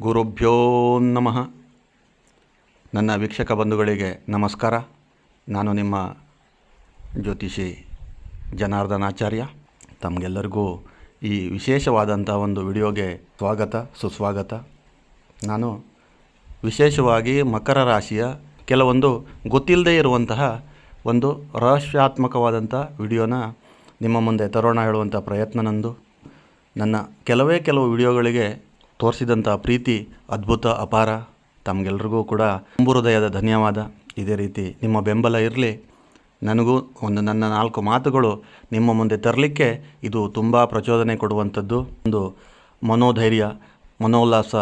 ಗುರುಭ್ಯೋ ನಮಃ. ನನ್ನ ವೀಕ್ಷಕ ಬಂಧುಗಳಿಗೆ ನಮಸ್ಕಾರ. ನಾನು ನಿಮ್ಮ ಜ್ಯೋತಿಷಿ ಜನಾರ್ದನಾಚಾರ್ಯ ತಮಗೆಲ್ಲರಿಗೂ ಈ ವಿಶೇಷವಾದಂಥ ಒಂದು ವಿಡಿಯೋಗೆ ಸ್ವಾಗತ, ಸುಸ್ವಾಗತ. ನಾನು ವಿಶೇಷವಾಗಿ ಮಕರ ರಾಶಿಯ ಕೆಲವೊಂದು ಗೊತ್ತಿಲ್ಲದೇ ಇರುವಂತಹ ಒಂದು ರಹಸ್ಯಾತ್ಮಕವಾದಂಥ ವಿಡಿಯೋನ ನಿಮ್ಮ ಮುಂದೆ ತರೋಣ ಹೇಳುವಂಥ ಪ್ರಯತ್ನ ನಂದು. ನನ್ನ ಕೆಲವೇ ಕೆಲವು ವಿಡಿಯೋಗಳಿಗೆ ತೋರಿಸಿದಂಥ ಪ್ರೀತಿ, ಅದ್ಭುತ, ಅಪಾರ, ತಮಗೆಲ್ರಿಗೂ ಕೂಡ ಹೃದಯದ ಧನ್ಯವಾದ. ಇದೇ ರೀತಿ ನಿಮ್ಮ ಬೆಂಬಲ ಇರಲಿ. ನನಗೂ ಒಂದು ನನ್ನ ನಾಲ್ಕು ಮಾತುಗಳು ನಿಮ್ಮ ಮುಂದೆ ತರಲಿಕ್ಕೆ ಇದು ತುಂಬ ಪ್ರಚೋದನೆ ಕೊಡುವಂಥದ್ದು. ಒಂದು ಮನೋಧೈರ್ಯ, ಮನೋಲ್ಲಾಸ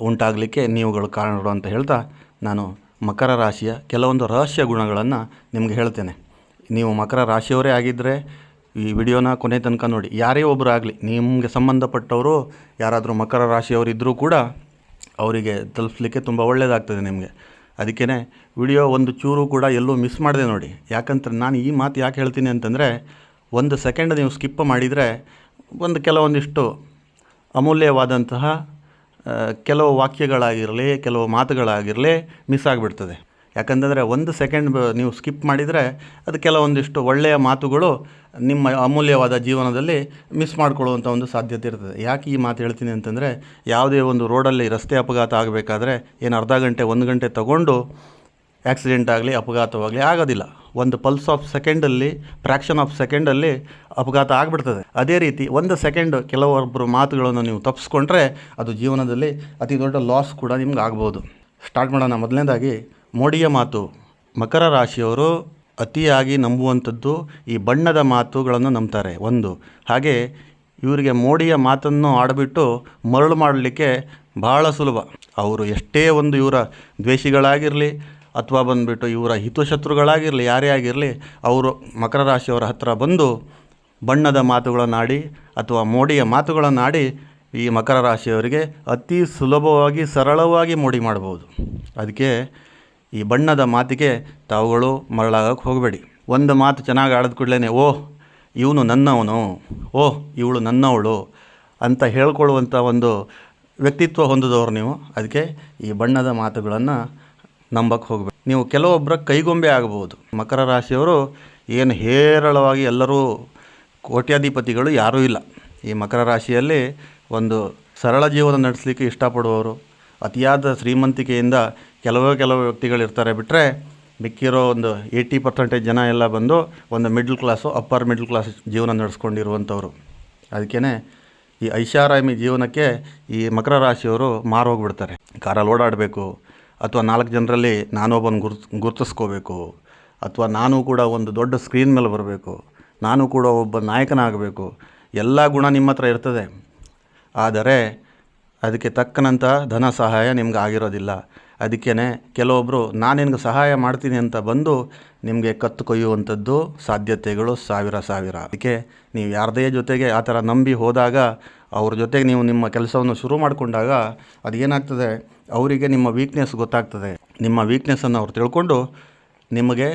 ಉಂಟಾಗಲಿಕ್ಕೆ ನೀವುಗಳು ಕಾರಣರು ಅಂತ ಹೇಳ್ತಾ ನಾನು ಮಕರ ರಾಶಿಯ ಕೆಲವೊಂದು ರಹಸ್ಯ ಗುಣಗಳನ್ನು ನಿಮಗೆ ಹೇಳ್ತೇನೆ. ನೀವು ಮಕರ ರಾಶಿಯವರೇ ಆಗಿದ್ದರೆ ಈ ವಿಡಿಯೋನ ಕೊನೆ ತನಕ ನೋಡಿ. ಯಾರೇ ಒಬ್ಬರು ಆಗಲಿ, ನಿಮಗೆ ಸಂಬಂಧಪಟ್ಟವರು, ಯಾರಾದರೂ ಮಕರ ರಾಶಿಯವರು ಇದ್ದರೂ ಕೂಡ ಅವರಿಗೆ ತಲುಪಿಸ್ಲಿಕ್ಕೆ ತುಂಬ ಒಳ್ಳೆಯದಾಗ್ತದೆ ನಿಮಗೆ. ಅದಕ್ಕೇ ವಿಡಿಯೋ ಒಂದು ಚೂರು ಕೂಡ ಎಲ್ಲೂ ಮಿಸ್ ಮಾಡಿದೆ ನೋಡಿ. ಯಾಕಂತ ನಾನು ಈ ಮಾತು ಯಾಕೆ ಹೇಳ್ತೀನಿ ಅಂತಂದರೆ, ಒಂದು ಸೆಕೆಂಡ್ ನೀವು ಸ್ಕಿಪ್ ಮಾಡಿದರೆ ಒಂದು ಕೆಲವೊಂದಿಷ್ಟು ಅಮೂಲ್ಯವಾದಂತಹ ಕೆಲವು ವಾಕ್ಯಗಳಾಗಿರಲಿ, ಕೆಲವು ಮಾತುಗಳಾಗಿರಲಿ ಮಿಸ್ ಆಗಿಬಿಡ್ತದೆ. ಯಾಕಂತಂದರೆ ಒಂದು ಸೆಕೆಂಡ್ ನೀವು ಸ್ಕಿಪ್ ಮಾಡಿದರೆ ಅದು ಕೆಲವೊಂದಿಷ್ಟು ಒಳ್ಳೆಯ ಮಾತುಗಳು ನಿಮ್ಮ ಅಮೂಲ್ಯವಾದ ಜೀವನದಲ್ಲಿ ಮಿಸ್ ಮಾಡ್ಕೊಳ್ಳುವಂಥ ಒಂದು ಸಾಧ್ಯತೆ ಇರ್ತದೆ. ಯಾಕೆ ಈ ಮಾತು ಹೇಳ್ತೀನಿ ಅಂತಂದರೆ ಯಾವುದೇ ಒಂದು ರೋಡಲ್ಲಿ ರಸ್ತೆ ಅಪಘಾತ ಆಗಬೇಕಾದ್ರೆ ಏನು ಅರ್ಧ ಗಂಟೆ, ಒಂದು ಗಂಟೆ ತಗೊಂಡು ಆಕ್ಸಿಡೆಂಟ್ ಆಗಲಿ, ಅಪಘಾತವಾಗಲಿ ಆಗೋದಿಲ್ಲ. ಒಂದು ಪಲ್ಸ್ ಆಫ್ ಸೆಕೆಂಡಲ್ಲಿ, ಫ್ರ್ಯಾಕ್ಷನ್ ಆಫ್ ಸೆಕೆಂಡಲ್ಲಿ ಅಪಘಾತ ಆಗಿಬಿಡ್ತದೆ. ಅದೇ ರೀತಿ ಒಂದು ಸೆಕೆಂಡ್ ಕೆಲವೊಬ್ಬರು ಮಾತುಗಳನ್ನು ನೀವು ತಪ್ಪಿಸ್ಕೊಂಡ್ರೆ ಅದು ಜೀವನದಲ್ಲಿ ಅತಿ ದೊಡ್ಡ ಲಾಸ್ ಕೂಡ ನಿಮ್ಗೆ ಆಗ್ಬೋದು. ಸ್ಟಾರ್ಟ್ ಮಾಡೋಣ ಮೊದಲನೇದಾಗಿ ಮೋಡಿಯ ಮಾತು. ಮಕರ ರಾಶಿಯವರು ಅತಿಯಾಗಿ ನಂಬುವಂಥದ್ದು ಈ ಬಣ್ಣದ ಮಾತುಗಳನ್ನು ನಂಬ್ತಾರೆ. ಒಂದು, ಹಾಗೆ ಇವರಿಗೆ ಮೋಡಿಯ ಮಾತನ್ನು ಆಡಿಬಿಟ್ಟು ಮರಳು ಮಾಡಲಿಕ್ಕೆ ಬಹಳ ಸುಲಭ. ಅವರು ಎಷ್ಟೇ ಒಂದು ಇವರ ದ್ವೇಷಿಗಳಾಗಿರಲಿ ಅಥವಾ ಬಂದುಬಿಟ್ಟು ಇವರ ಹಿತಶತ್ರುಗಳಾಗಿರಲಿ, ಯಾರೇ ಆಗಿರಲಿ, ಅವರು ಮಕರ ರಾಶಿಯವರ ಹತ್ರ ಬಂದು ಬಣ್ಣದ ಮಾತುಗಳನ್ನಾಡಿ ಅಥವಾ ಮೋಡಿಯ ಮಾತುಗಳನ್ನಾಡಿ ಈ ಮಕರ ರಾಶಿಯವರಿಗೆ ಅತಿ ಸುಲಭವಾಗಿ ಸರಳವಾಗಿ ಮೋಡಿ ಮಾಡ್ಬೋದು ಅದಕ್ಕೆ ಈ ಬಣ್ಣದ ಮಾತಿಗೆ ತಾವುಗಳು ಮರಳಾಗಕ್ಕೆ ಹೋಗಬೇಡಿ. ಒಂದು ಮಾತು ಚೆನ್ನಾಗಿ ಆಡಿದ ಕೂಡಲೇ ಓಹ್, ಇವನು ನನ್ನವನು, ಓಹ್, ಇವಳು ನನ್ನವಳು ಅಂತ ಹೇಳ್ಕೊಳ್ಳುವಂಥ ಒಂದು ವ್ಯಕ್ತಿತ್ವ ಹೊಂದಿದವರು ನೀವು. ಅದಕ್ಕೆ ಈ ಬಣ್ಣದ ಮಾತುಗಳನ್ನು ನಂಬಕ್ಕೆ ಹೋಗಬೇಕು ನೀವು ಕೆಲವೊಬ್ಬರ ಕೈಗೊಂಬೆ ಆಗಬಹುದು. ಮಕರ ರಾಶಿಯವರು ಏನು ಹೇರಳವಾಗಿ ಎಲ್ಲರೂ ಕೋಟ್ಯಾಧಿಪತಿಗಳು ಯಾರೂ ಇಲ್ಲ. ಈ ಮಕರ ರಾಶಿಯಲ್ಲಿ ಒಂದು ಸರಳ ಜೀವನ ನಡೆಸಲಿಕ್ಕೆ ಇಷ್ಟಪಡುವವರು, ಅತಿಯಾದ ಶ್ರೀಮಂತಿಕೆಯಿಂದ ಕೆಲವೇ ಕೆಲವು ವ್ಯಕ್ತಿಗಳಿರ್ತಾರೆ ಬಿಟ್ಟರೆ ಮಿಕ್ಕಿರೋ ಒಂದು ಏಯ್ಟಿ ಪರ್ಸೆಂಟೇಜ್ ಜನ ಎಲ್ಲ ಬಂದು ಒಂದು middle class, upper middle class ಜೀವನ ನಡೆಸ್ಕೊಂಡಿರುವಂಥವ್ರು. ಅದಕ್ಕೇ ಈ ಐಷಾರಾಮಿ ಜೀವನಕ್ಕೆ ಈ ಮಕರ ರಾಶಿಯವರು ಮಾರೋಗ್ಬಿಡ್ತಾರೆ. ಕಾರಲ್ಲಿ ಓಡಾಡಬೇಕು, ಅಥವಾ ನಾಲ್ಕು ಜನರಲ್ಲಿ ನಾನೊಬ್ಬನ ಗುರ್ತ್, ಗುರ್ತಿಸ್ಕೋಬೇಕು, ಅಥವಾ ನಾನು ಕೂಡ ಒಂದು ದೊಡ್ಡ ಸ್ಕ್ರೀನ್ ಮೇಲೆ ಬರಬೇಕು, ನಾನು ಕೂಡ ಒಬ್ಬ ನಾಯಕನಾಗಬೇಕು, ಎಲ್ಲ ಗುಣ ನಿಮ್ಮ ಹತ್ರ ಇರ್ತದೆ. ಆದರೆ ಅದಕ್ಕೆ ತಕ್ಕನಂಥ ಧನ ಸಹಾಯ ನಿಮ್ಗೆ ಆಗಿರೋದಿಲ್ಲ. ಅದಕ್ಕೇ ಕೆಲವೊಬ್ಬರು ನಾನು ನಿನ್ಗೆ ಸಹಾಯ ಮಾಡ್ತೀನಿ ಅಂತ ಬಂದು ನಿಮಗೆ ಕತ್ತು ಕೊಯ್ಯುವಂಥದ್ದು ಸಾಧ್ಯತೆಗಳು ಸಾವಿರ ಸಾವಿರ. ಅದಕ್ಕೆ ನೀವು ಯಾರದೇ ಜೊತೆಗೆ ಆ ಥರ ನಂಬಿ ಹೋದಾಗ, ಅವ್ರ ಜೊತೆಗೆ ನೀವು ನಿಮ್ಮ ಕೆಲಸವನ್ನು ಶುರು ಮಾಡಿಕೊಂಡಾಗ ಅದೇನಾಗ್ತದೆ? ಅವರಿಗೆ ನಿಮ್ಮ ವೀಕ್ನೆಸ್ ಗೊತ್ತಾಗ್ತದೆ. ನಿಮ್ಮ ವೀಕ್ನೆಸ್ಸನ್ನು ಅವ್ರು ತಿಳ್ಕೊಂಡು ನಿಮಗೆ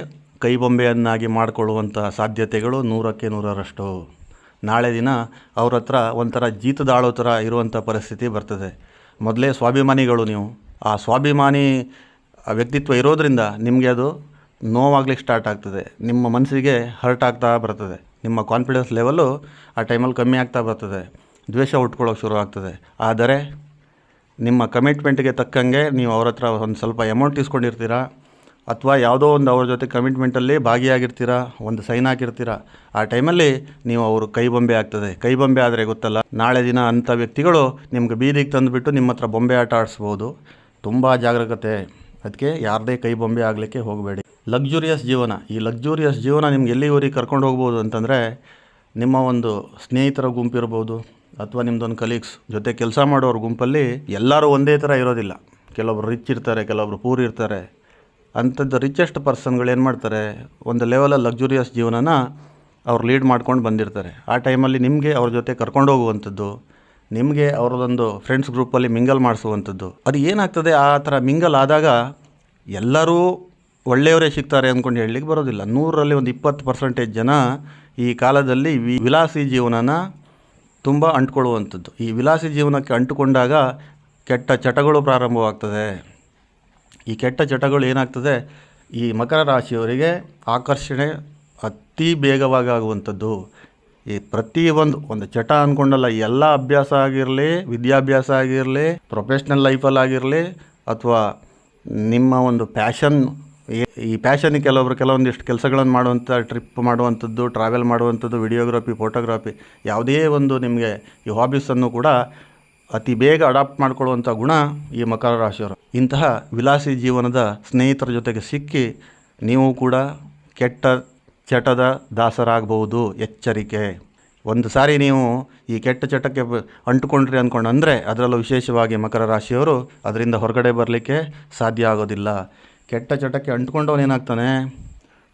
ಕೈಬೊಂಬೆಯನ್ನಾಗಿ ಮಾಡಿಕೊಳ್ಳುವಂಥ ಸಾಧ್ಯತೆಗಳು ನೂರಕ್ಕೆ ನೂರರಷ್ಟು. ನಾಳೆ ದಿನ ಅವ್ರ ಹತ್ರ ಒಂಥರ ಜೀತದಾಳೋ ಥರ ಇರುವಂಥ ಪರಿಸ್ಥಿತಿ ಬರ್ತದೆ. ಮೊದಲೇ ಸ್ವಾಭಿಮಾನಿಗಳು ನೀವು. ಆ ಸ್ವಾಭಿಮಾನಿ ವ್ಯಕ್ತಿತ್ವ ಇರೋದರಿಂದ ನಿಮಗೆ ಅದು ನೋವಾಗ್ಲಿಕ್ಕೆ ಸ್ಟಾರ್ಟ್ ಆಗ್ತದೆ. ನಿಮ್ಮ ಮನಸ್ಸಿಗೆ ಹರ್ಟ್ ಆಗ್ತಾ ಬರ್ತದೆ. ನಿಮ್ಮ ಕಾನ್ಫಿಡೆನ್ಸ್ ಲೆವೆಲ್ಲು ಆ ಟೈಮಲ್ಲಿ ಕಮ್ಮಿ ಆಗ್ತಾ ಬರ್ತದೆ. ದ್ವೇಷ ಹುಟ್ಕೊಳ್ಳೋಕೆ ಶುರು ಆಗ್ತದೆ. ಆದರೆ ನಿಮ್ಮ ಕಮಿಟ್ಮೆಂಟ್ಗೆ ತಕ್ಕಂಗೆ ನೀವು ಅವ್ರ ಹತ್ರ ಒಂದು ಸ್ವಲ್ಪ ಅಮೌಂಟ್ ಇಸ್ಕೊಂಡಿರ್ತೀರ? ಅಥವಾ ಯಾವುದೋ ಒಂದು ಅವ್ರ ಜೊತೆ ಕಮಿಟ್ಮೆಂಟಲ್ಲಿ ಭಾಗಿಯಾಗಿರ್ತೀರಾ? ಒಂದು ಸೈನ್ ಹಾಕಿರ್ತೀರಾ? ಆ ಟೈಮಲ್ಲಿ ನೀವು ಅವರು ಕೈ ಬೊಂಬೆ ಆಗ್ತದೆ. ಕೈ ಬೊಂಬೆ ಆದರೆ ಗೊತ್ತಲ್ಲ, ನಾಳೆ ದಿನ ಅಂಥ ವ್ಯಕ್ತಿಗಳು ನಿಮ್ಗೆ ಬೀದಿಗೆ ತಂದುಬಿಟ್ಟು ನಿಮ್ಮ ಹತ್ರ ಬೊಂಬೆ ಆಟ ಆಡಿಸ್ಬೋದು. ತುಂಬ ಜಾಗರೂಕತೆ ಅದಕ್ಕೆ ಯಾರದೇ ಕೈ ಬೊಂಬೆ ಆಗಲಿಕ್ಕೆ ಹೋಗಬೇಡಿ. ಲಕ್ಸುರಿಯಸ್ ಜೀವನ. ಈ ಲಕ್ಸುರಿಯಸ್ ಜೀವನ ನಿಮ್ಗೆ ಎಲ್ಲಿವರೆಗೆ ಕರ್ಕೊಂಡು ಹೋಗ್ಬೋದು ಅಂತಂದರೆ ನಿಮ್ಮ ಒಂದು ಸ್ನೇಹಿತರ ಗುಂಪಿರ್ಬೋದು ಅಥವಾ ನಿಮ್ಮದೊಂದು ಕಲೀಗ್ಸ್ ಜೊತೆ ಕೆಲಸ ಮಾಡೋರ ಗುಂಪಲ್ಲಿ ಎಲ್ಲರೂ ಒಂದೇ ಥರ ಇರೋದಿಲ್ಲ. ಕೆಲವೊಬ್ರು ರಿಚ್ ಇರ್ತಾರೆ, ಕೆಲವೊಬ್ರು ಪೂರ್ ಇರ್ತಾರೆ. ಅಂಥದ್ದು ರಿಚೆಸ್ಟ್ ಪರ್ಸನ್ಗಳು ಏನು ಮಾಡ್ತಾರೆ? ಒಂದು ಲೆವೆಲಲ್ಲಿ ಲಕ್ಸುರಿಯಸ್ ಜೀವನನ ಅವ್ರು ಲೀಡ್ ಮಾಡ್ಕೊಂಡು ಬಂದಿರ್ತಾರೆ. ಆ ಟೈಮಲ್ಲಿ ನಿಮಗೆ ಅವ್ರ ಜೊತೆ ಕರ್ಕೊಂಡು ಹೋಗುವಂಥದ್ದು ನಿಮಗೆ ಅವರದೊಂದು ಫ್ರೆಂಡ್ಸ್ ಗ್ರೂಪಲ್ಲಿ ಮಿಂಗಲ್ ಮಾಡಿಸುವಂಥದ್ದು. ಅದು ಏನಾಗ್ತದೆ? ಆ ಥರ ಮಿಂಗಲ್ ಆದಾಗ ಎಲ್ಲರೂ ಒಳ್ಳೆಯವರೇ ಸಿಗ್ತಾರೆ ಅಂದ್ಕೊಂಡು ಹೇಳಲಿಕ್ಕೆ ಬರೋದಿಲ್ಲ. ನೂರರಲ್ಲಿ ಒಂದು ಇಪ್ಪತ್ತು ಪರ್ಸೆಂಟೇಜ್ ಜನ ಈ ಕಾಲದಲ್ಲಿ ವಿ ವಿಲಾಸಿ ಜೀವನನ ತುಂಬ ಅಂಟ್ಕೊಳ್ಳುವಂಥದ್ದು. ಈ ವಿಲಾಸಿ ಜೀವನಕ್ಕೆ ಅಂಟುಕೊಂಡಾಗ ಕೆಟ್ಟ ಚಟಗಳು ಪ್ರಾರಂಭವಾಗ್ತದೆ. ಈ ಕೆಟ್ಟ ಚಟಗಳು ಏನಾಗ್ತದೆ? ಈ ಮಕರ ರಾಶಿಯವರಿಗೆ ಆಕರ್ಷಣೆ ಅತಿ ಬೇಗವಾಗಿ ಆಗುವಂಥದ್ದು. ಈ ಪ್ರತಿಯೊಂದು ಒಂದು ಚಟ ಅಂದ್ಕೊಂಡಲ್ಲ ಎಲ್ಲ ಅಭ್ಯಾಸ ಆಗಿರಲಿ, ವಿದ್ಯಾಭ್ಯಾಸ ಆಗಿರಲಿ ಪ್ರೊಫೆಷ್ನಲ್ ಲೈಫಲ್ಲಿ ಆಗಿರಲಿ, ಅಥವಾ ನಿಮ್ಮ ಒಂದು ಪ್ಯಾಷನ್ ಈ ಪ್ಯಾಷನಿಗೆ ಕೆಲವೊಬ್ರು ಕೆಲವೊಂದಿಷ್ಟು ಕೆಲಸಗಳನ್ನು ಮಾಡುವಂಥ ಟ್ರಿಪ್ ಮಾಡುವಂಥದ್ದು ಟ್ರಾವೆಲ್ ಮಾಡುವಂಥದ್ದು ವಿಡಿಯೋಗ್ರಫಿ ಫೋಟೋಗ್ರಫಿ ಯಾವುದೇ ಒಂದು ನಿಮಗೆ ಈ ಹಾಬೀಸನ್ನು ಕೂಡ ಅತಿ ಬೇಗ ಅಡಾಪ್ಟ್ ಮಾಡ್ಕೊಳ್ಳುವಂಥ ಗುಣ ಈ ಮಕರ ರಾಶಿಯವರು. ಇಂತಹ ವಿಲಾಸಿ ಜೀವನದ ಸ್ನೇಹಿತರ ಜೊತೆಗೆ ಸಿಕ್ಕಿ ನೀವು ಕೂಡ ಕೆಟ್ಟ ಚಟದ ದಾಸರಾಗಬಹುದು. ಎಚ್ಚರಿಕೆ. ಒಂದು ಸಾರಿ ನೀವು ಈ ಕೆಟ್ಟ ಚಟಕ್ಕೆ ಅಂಟುಕೊಂಡ್ರಿ ಅಂದ್ಕೊಂಡು ಅಂದರೆ ಅದರಲ್ಲೂ ವಿಶೇಷವಾಗಿ ಮಕರ ರಾಶಿಯವರು ಅದರಿಂದ ಹೊರಗಡೆ ಬರಲಿಕ್ಕೆ ಸಾಧ್ಯ ಆಗೋದಿಲ್ಲ. ಕೆಟ್ಟ ಚಟಕ್ಕೆ ಅಂಟ್ಕೊಂಡವನು ಏನಾಗ್ತಾನೆ?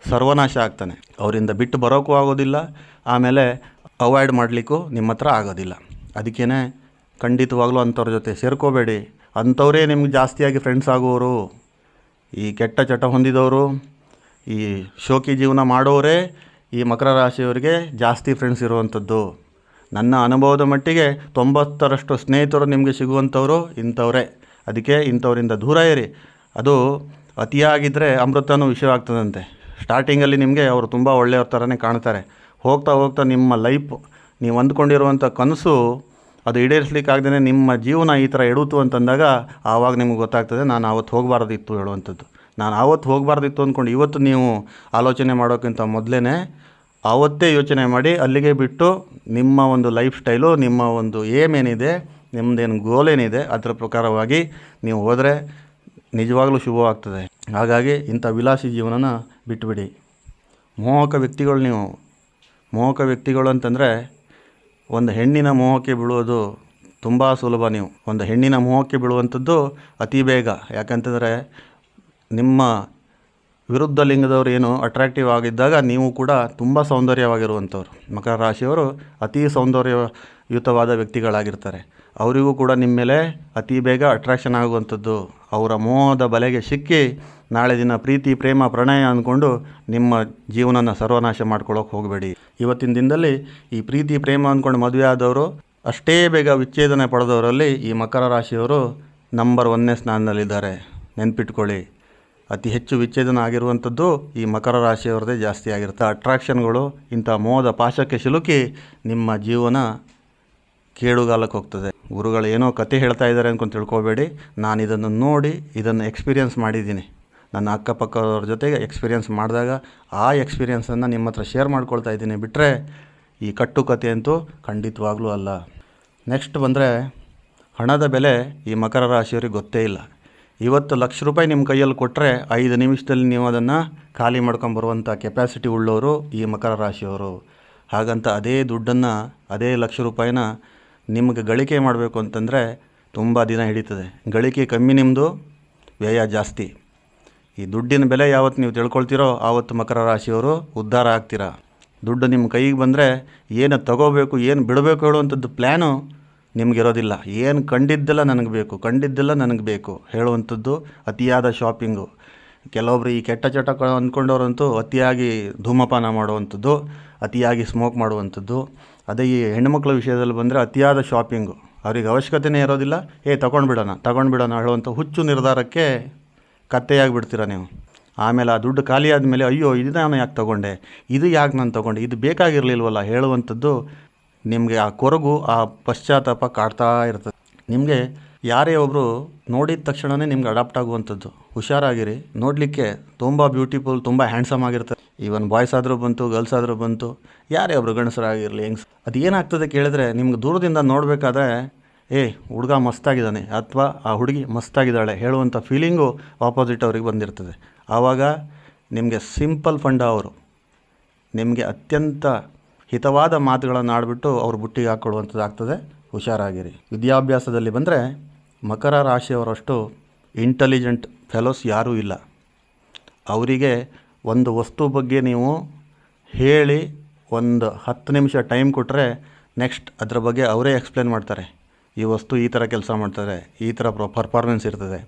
ಸರ್ವನಾಶ ಆಗ್ತಾನೆ. ಅವರಿಂದ ಬಿಟ್ಟು ಬರೋಕ್ಕೂ ಆಗೋದಿಲ್ಲ. ಆಮೇಲೆ ಅವಾಯ್ಡ್ ಮಾಡಲಿಕ್ಕೂ ನಿಮ್ಮ ಹತ್ರ ಆಗೋದಿಲ್ಲ. ಅದಕ್ಕೇ ಖಂಡಿತವಾಗ್ಲೂ ಅಂಥವ್ರ ಜೊತೆ ಸೇರ್ಕೋಬೇಡಿ. ಅಂಥವರೇ ನಿಮ್ಗೆ ಜಾಸ್ತಿಯಾಗಿ ಫ್ರೆಂಡ್ಸ್ ಆಗುವವರು. ಈ ಕೆಟ್ಟ ಚಟ ಹೊಂದಿದವರು ಈ ಶೋಕಿ ಜೀವನ ಮಾಡೋರೇ ಈ ಮಕರ ರಾಶಿಯವರಿಗೆ ಜಾಸ್ತಿ ಫ್ರೆಂಡ್ಸ್ ಇರುವಂಥದ್ದು. ನನ್ನ ಅನುಭವದ ಮಟ್ಟಿಗೆ ತೊಂಬತ್ತರಷ್ಟು ಸ್ನೇಹಿತರು ನಿಮಗೆ ಸಿಗುವಂಥವರು ಇಂಥವರೇ. ಅದಕ್ಕೆ ಇಂಥವರಿಂದ ದೂರ ಇರಿ. ಅದು ಅತಿಯಾಗಿದ್ದರೆ ಅಮೃತನೂ ವಿಷಯವಾಗ್ತದಂತೆ ಸ್ಟಾರ್ಟಿಂಗಲ್ಲಿ ನಿಮಗೆ ಅವರು ತುಂಬ ಒಳ್ಳೆಯವ್ರ ಥರನೇ ಕಾಣ್ತಾರೆ. ಹೋಗ್ತಾ ಹೋಗ್ತಾ ನಿಮ್ಮ ಲೈಫ್ ನೀವು ಅಂದ್ಕೊಂಡಿರುವಂಥ ಕನಸು ಅದು ಈಡೇರಿಸ್ಲಿಕ್ಕಾಗ್ದೇ ನಿಮ್ಮ ಜೀವನ ಈ ಥರ ಎಡುತ್ತು ಅಂತಂದಾಗ ಆವಾಗ ನಿಮ್ಗೆ ಗೊತ್ತಾಗ್ತದೆ ನಾನು ಆವತ್ತು ಹೋಗಬಾರ್ದಿತ್ತು ಹೇಳುವಂಥದ್ದು. ನಾನು ಆವತ್ತು ಹೋಗಬಾರ್ದಿತ್ತು ಅಂದ್ಕೊಂಡು ಇವತ್ತು ನೀವು ಆಲೋಚನೆ ಮಾಡೋಕ್ಕಿಂತ ಮೊದಲೇ ಆವತ್ತೇ ಯೋಚನೆ ಮಾಡಿ ಅಲ್ಲಿಗೆ ಬಿಟ್ಟು ನಿಮ್ಮ ಒಂದು ಲೈಫ್ ಸ್ಟೈಲು, ನಿಮ್ಮ ಒಂದು ಏಮ್ ಏನಿದೆ ನಿಮ್ಮದೇನು ಗೋಲ್ ಏನಿದೆ, ಅದರ ಪ್ರಕಾರವಾಗಿ ನೀವು ಹೋದರೆ ನಿಜವಾಗಲೂ ಶುಭವಾಗ್ತದೆ. ಹಾಗಾಗಿ ಇಂಥ ವಿಲಾಸಿ ಜೀವನನ ಬಿಟ್ಟುಬಿಡಿ ಮೋಹಕ ವ್ಯಕ್ತಿಗಳು ನೀವು. ಮೋಹಕ ವ್ಯಕ್ತಿಗಳು ಅಂತಂದರೆ ಒಂದು ಹೆಣ್ಣಿನ ಮೋಹಕ್ಕೆ ಬೀಳೋದು ತುಂಬ ಸುಲಭ ನೀವು. ಒಂದು ಹೆಣ್ಣಿನ ಮೋಹಕ್ಕೆ ಬೀಳುವಂಥದ್ದು ಅತಿ ಬೇಗ. ಯಾಕಂತಂದರೆ ನಿಮ್ಮ ವಿರುದ್ಧ ಲಿಂಗದವರು ಏನು ಅಟ್ರಾಕ್ಟಿವ್ ಆಗಿದ್ದಾಗ ನೀವು ಕೂಡ ತುಂಬ ಸೌಂದರ್ಯವಾಗಿರುವಂಥವ್ರು. ಮಕರ ರಾಶಿಯವರು ಅತಿ ಸೌಂದರ್ಯಯುತವಾದ ವ್ಯಕ್ತಿಗಳಾಗಿರ್ತಾರೆ. ಅವರಿಗೂ ಕೂಡ ನಿಮ್ಮ ಮೇಲೆ ಅತಿ ಬೇಗ ಅಟ್ರಾಕ್ಷನ್ ಆಗುವಂಥದ್ದು. ಅವರ ಮೋಹದ ಬಲೆಗೆ ಸಿಕ್ಕಿ ನಾಳೆ ದಿನ ಪ್ರೀತಿ, ಪ್ರೇಮ, ಪ್ರಣಯ ಅಂದ್ಕೊಂಡು ನಿಮ್ಮ ಜೀವನನ ಸರ್ವನಾಶ ಮಾಡ್ಕೊಳ್ಳೋಕೆ ಹೋಗಬೇಡಿ. ಇವತ್ತಿನ ದಿನದಲ್ಲಿ ಈ ಪ್ರೀತಿ, ಪ್ರೇಮ ಅಂದ್ಕೊಂಡು ಮದುವೆ ಆದವರು, ಅಷ್ಟೇ ಬೇಗ ವಿಚ್ಛೇದನೆ ಪಡೆದವರಲ್ಲಿ ಈ ಮಕರ ರಾಶಿಯವರು ನಂಬರ್ ಒಂದನೇ ಸ್ಥಾನದಲ್ಲಿದ್ದಾರೆ. ನೆನ್ಪಿಟ್ಕೊಳ್ಳಿ. ಅತಿ ಹೆಚ್ಚು ವಿಚ್ಛೇದನ ಆಗಿರುವಂಥದ್ದು ಈ ಮಕರ ರಾಶಿಯವರದೇ ಜಾಸ್ತಿ ಆಗಿರುತ್ತೆ. ಅಟ್ರಾಕ್ಷನ್ಗಳು ಇಂಥ ಮೋದ ಪಾಶಕ್ಕೆ ಸಿಲುಕಿ ನಿಮ್ಮ ಜೀವನ ಕೇಳುಗಾಲಕ್ಕೆ ಹೋಗ್ತದೆ. ಗುರುಗಳು ಏನೋ ಕತೆ ಹೇಳ್ತಾ ಇದ್ದಾರೆ ಅನ್ಕೊಂಡು ತಿಳ್ಕೊಬೇಡಿ. ನಾನು ಇದನ್ನು ನೋಡಿ ಇದನ್ನು ಎಕ್ಸ್ಪೀರಿಯೆನ್ಸ್ ಮಾಡಿದ್ದೀನಿ. ನನ್ನ ಅಕ್ಕಪಕ್ಕದವ್ರ ಜೊತೆಗೆ ಎಕ್ಸ್ಪೀರಿಯೆನ್ಸ್ ಮಾಡಿದಾಗ ಆ ಎಕ್ಸ್ಪೀರಿಯೆನ್ಸನ್ನು ನಿಮ್ಮ ಹತ್ರ ಶೇರ್ ಮಾಡ್ಕೊಳ್ತಾ ಇದ್ದೀನಿ. ಬಿಟ್ಟರೆ ಈ ಕಟ್ಟು ಕತೆ ಅಂತೂ ಖಂಡಿತವಾಗ್ಲೂ ಅಲ್ಲ. ನೆಕ್ಸ್ಟ್ ಬಂದರೆ ಹಣದ ಬೆಲೆ ಈ ಮಕರ ರಾಶಿಯವರಿಗೆ ಗೊತ್ತೇ ಇಲ್ಲ. ಇವತ್ತು ಲಕ್ಷ ರೂಪಾಯಿ ನಿಮ್ಮ ಕೈಯಲ್ಲಿ ಕೊಟ್ಟರೆ ಐದು ನಿಮಿಷದಲ್ಲಿ ನೀವು ಅದನ್ನು ಖಾಲಿ ಮಾಡ್ಕೊಂಬರುವಂಥ ಕೆಪ್ಯಾಸಿಟಿ ಉಳ್ಳವರು ಈ ಮಕರ ರಾಶಿಯವರು. ಹಾಗಂತ ಅದೇ ದುಡ್ಡನ್ನು, ಅದೇ ಲಕ್ಷ ರೂಪಾಯಿನ ನಿಮಗೆ ಗಳಿಕೆ ಮಾಡಬೇಕು ಅಂತಂದರೆ ತುಂಬ ದಿನ ಹಿಡಿತದೆ. ಗಳಿಕೆ ಕಮ್ಮಿ ನಿಮ್ಮದು ವ್ಯಯ ಜಾಸ್ತಿ. ಈ ದುಡ್ಡಿನ ಬೆಲೆ ಯಾವತ್ತು ನೀವು ತಿಳ್ಕೊಳ್ತೀರೋ ಆವತ್ತು ಮಕರ ರಾಶಿಯವರು ಉದ್ಧಾರ ಆಗ್ತೀರಾ. ದುಡ್ಡು ನಿಮ್ಮ ಕೈಗೆ ಬಂದರೆ ಏನು ತಗೋಬೇಕು, ಏನು ಬಿಡಬೇಕು ಹೇಳುವಂಥದ್ದು ಪ್ಲ್ಯಾನು ನಿಮಗಿರೋದಿಲ್ಲ. ಏನು ಕಂಡಿದ್ದೆಲ್ಲ ನನಗೆ ಬೇಕು, ಕಂಡಿದ್ದೆಲ್ಲ ನನಗೆ ಬೇಕು ಹೇಳುವಂಥದ್ದು ಅತಿಯಾದ ಶಾಪಿಂಗು ಕೆಲವೊಬ್ರು ಈ ಕೆಟ್ಟ ಚಟ ಅಂದ್ಕೊಂಡವ್ರಂತೂ ಅತಿಯಾಗಿ ಧೂಮಪಾನ ಮಾಡುವಂಥದ್ದು, ಅತಿಯಾಗಿ ಸ್ಮೋಕ್ ಮಾಡುವಂಥದ್ದು. ಅದೇ ಈ ಹೆಣ್ಣುಮಕ್ಳ ವಿಷಯದಲ್ಲಿ ಬಂದರೆ ಅತಿಯಾದ ಶಾಪಿಂಗು ಅವ್ರಿಗೆ ಅವಶ್ಯಕತೆನೇ ಇರೋದಿಲ್ಲ. ಏ, ತಗೊಂಡ್ಬಿಡೋಣ ತಗೊಂಡ್ಬಿಡೋಣ ಹೇಳುವಂಥ ಹುಚ್ಚು ನಿರ್ಧಾರಕ್ಕೆ ಕತ್ತೆಯಾಗಿ ಬಿಡ್ತೀರ ನೀವು. ಆಮೇಲೆ ಆ ದುಡ್ಡು ಖಾಲಿ ಆದಮೇಲೆ, ಅಯ್ಯೋ, ಇದು ನಾನು ಯಾಕೆ ತೊಗೊಂಡೆ? ಇದು ಯಾಕೆ ನಾನು ತೊಗೊಂಡೆ? ಇದು ಬೇಕಾಗಿರಲಿಲ್ವಲ್ಲ? ಹೇಳುವಂಥದ್ದು ನಿಮಗೆ ಆ ಕೊರಗು ಆ ಪಶ್ಚಾತ್ತಾಪ ಕಾಡ್ತಾ ಇರ್ತದೆ. ನಿಮಗೆ ಯಾರೇ ಒಬ್ಬರು ನೋಡಿದ ತಕ್ಷಣವೇ ನಿಮ್ಗೆ ಅಡಾಪ್ಟ್ ಆಗುವಂಥದ್ದು. ಹುಷಾರಾಗಿರಿ. ನೋಡಲಿಕ್ಕೆ ತುಂಬ ಬ್ಯೂಟಿಫುಲ್, ತುಂಬ ಹ್ಯಾಂಡ್ಸಮ್ ಆಗಿರ್ತದೆ. ಈವನ್ ಬಾಯ್ಸ್ ಆದರೂ ಬಂತು, ಗರ್ಲ್ಸ್ ಆದರೂ ಬಂತು, ಯಾರೇ ಒಬ್ಬರು ಗಂಡಸರಾಗಿರಲಿ ಹೆಂಗ್ಸ್, ಅದು ಏನಾಗ್ತದೆ ಕೇಳಿದ್ರೆ ನಿಮ್ಗೆ ದೂರದಿಂದ ನೋಡಬೇಕಾದ್ರೆ, ಏ, ಹುಡುಗ ಮಸ್ತಾಗಿದ್ದಾನೆ ಅಥವಾ, ಆ ಹುಡುಗಿ ಮಸ್ತಾಗಿದ್ದಾಳೆ ಹೇಳುವಂಥ ಫೀಲಿಂಗು ಆಪೋಸಿಟ್ ಅವ್ರಿಗೆ ಬಂದಿರ್ತದೆ. ಆವಾಗ ನಿಮಗೆ ಸಿಂಪಲ್ ಫಂಡ ಅವರು, ನಿಮಗೆ ಅತ್ಯಂತ ಹಿತವಾದ ಮಾತುಗಳನ್ನು ಆಡಿಬಿಟ್ಟು ಅವ್ರ ಬುಟ್ಟಿಗೆ ಹಾಕ್ಕೊಳ್ಳುವಂಥದ್ದು ಆಗ್ತದೆ. ಹುಷಾರಾಗಿರಿ. ವಿದ್ಯಾಭ್ಯಾಸದಲ್ಲಿ ಬಂದರೆ ಮಕರ ರಾಶಿಯವರಷ್ಟು ಇಂಟೆಲಿಜೆಂಟ್ ಫೆಲೋಸ್ ಯಾರೂ ಇಲ್ಲ. ಅವರಿಗೆ ಒಂದು ವಸ್ತು ಬಗ್ಗೆ ನೀವು ಹೇಳಿ ಒಂದು ಹತ್ತು ನಿಮಿಷ ಟೈಮ್ ಕೊಟ್ಟರೆ ನೆಕ್ಸ್ಟ್ ಅದರ ಬಗ್ಗೆ ಅವರೇ ಎಕ್ಸ್ಪ್ಲೇನ್ ಮಾಡ್ತಾರೆ. ಈ ವಸ್ತು ಈ ಥರ ಕೆಲಸ ಮಾಡ್ತಾರೆ, ಈ ಥರ ಪ್ರೊ ಪರ್ಫಾರ್ಮೆನ್ಸ್ ಇರ್ತದೆ.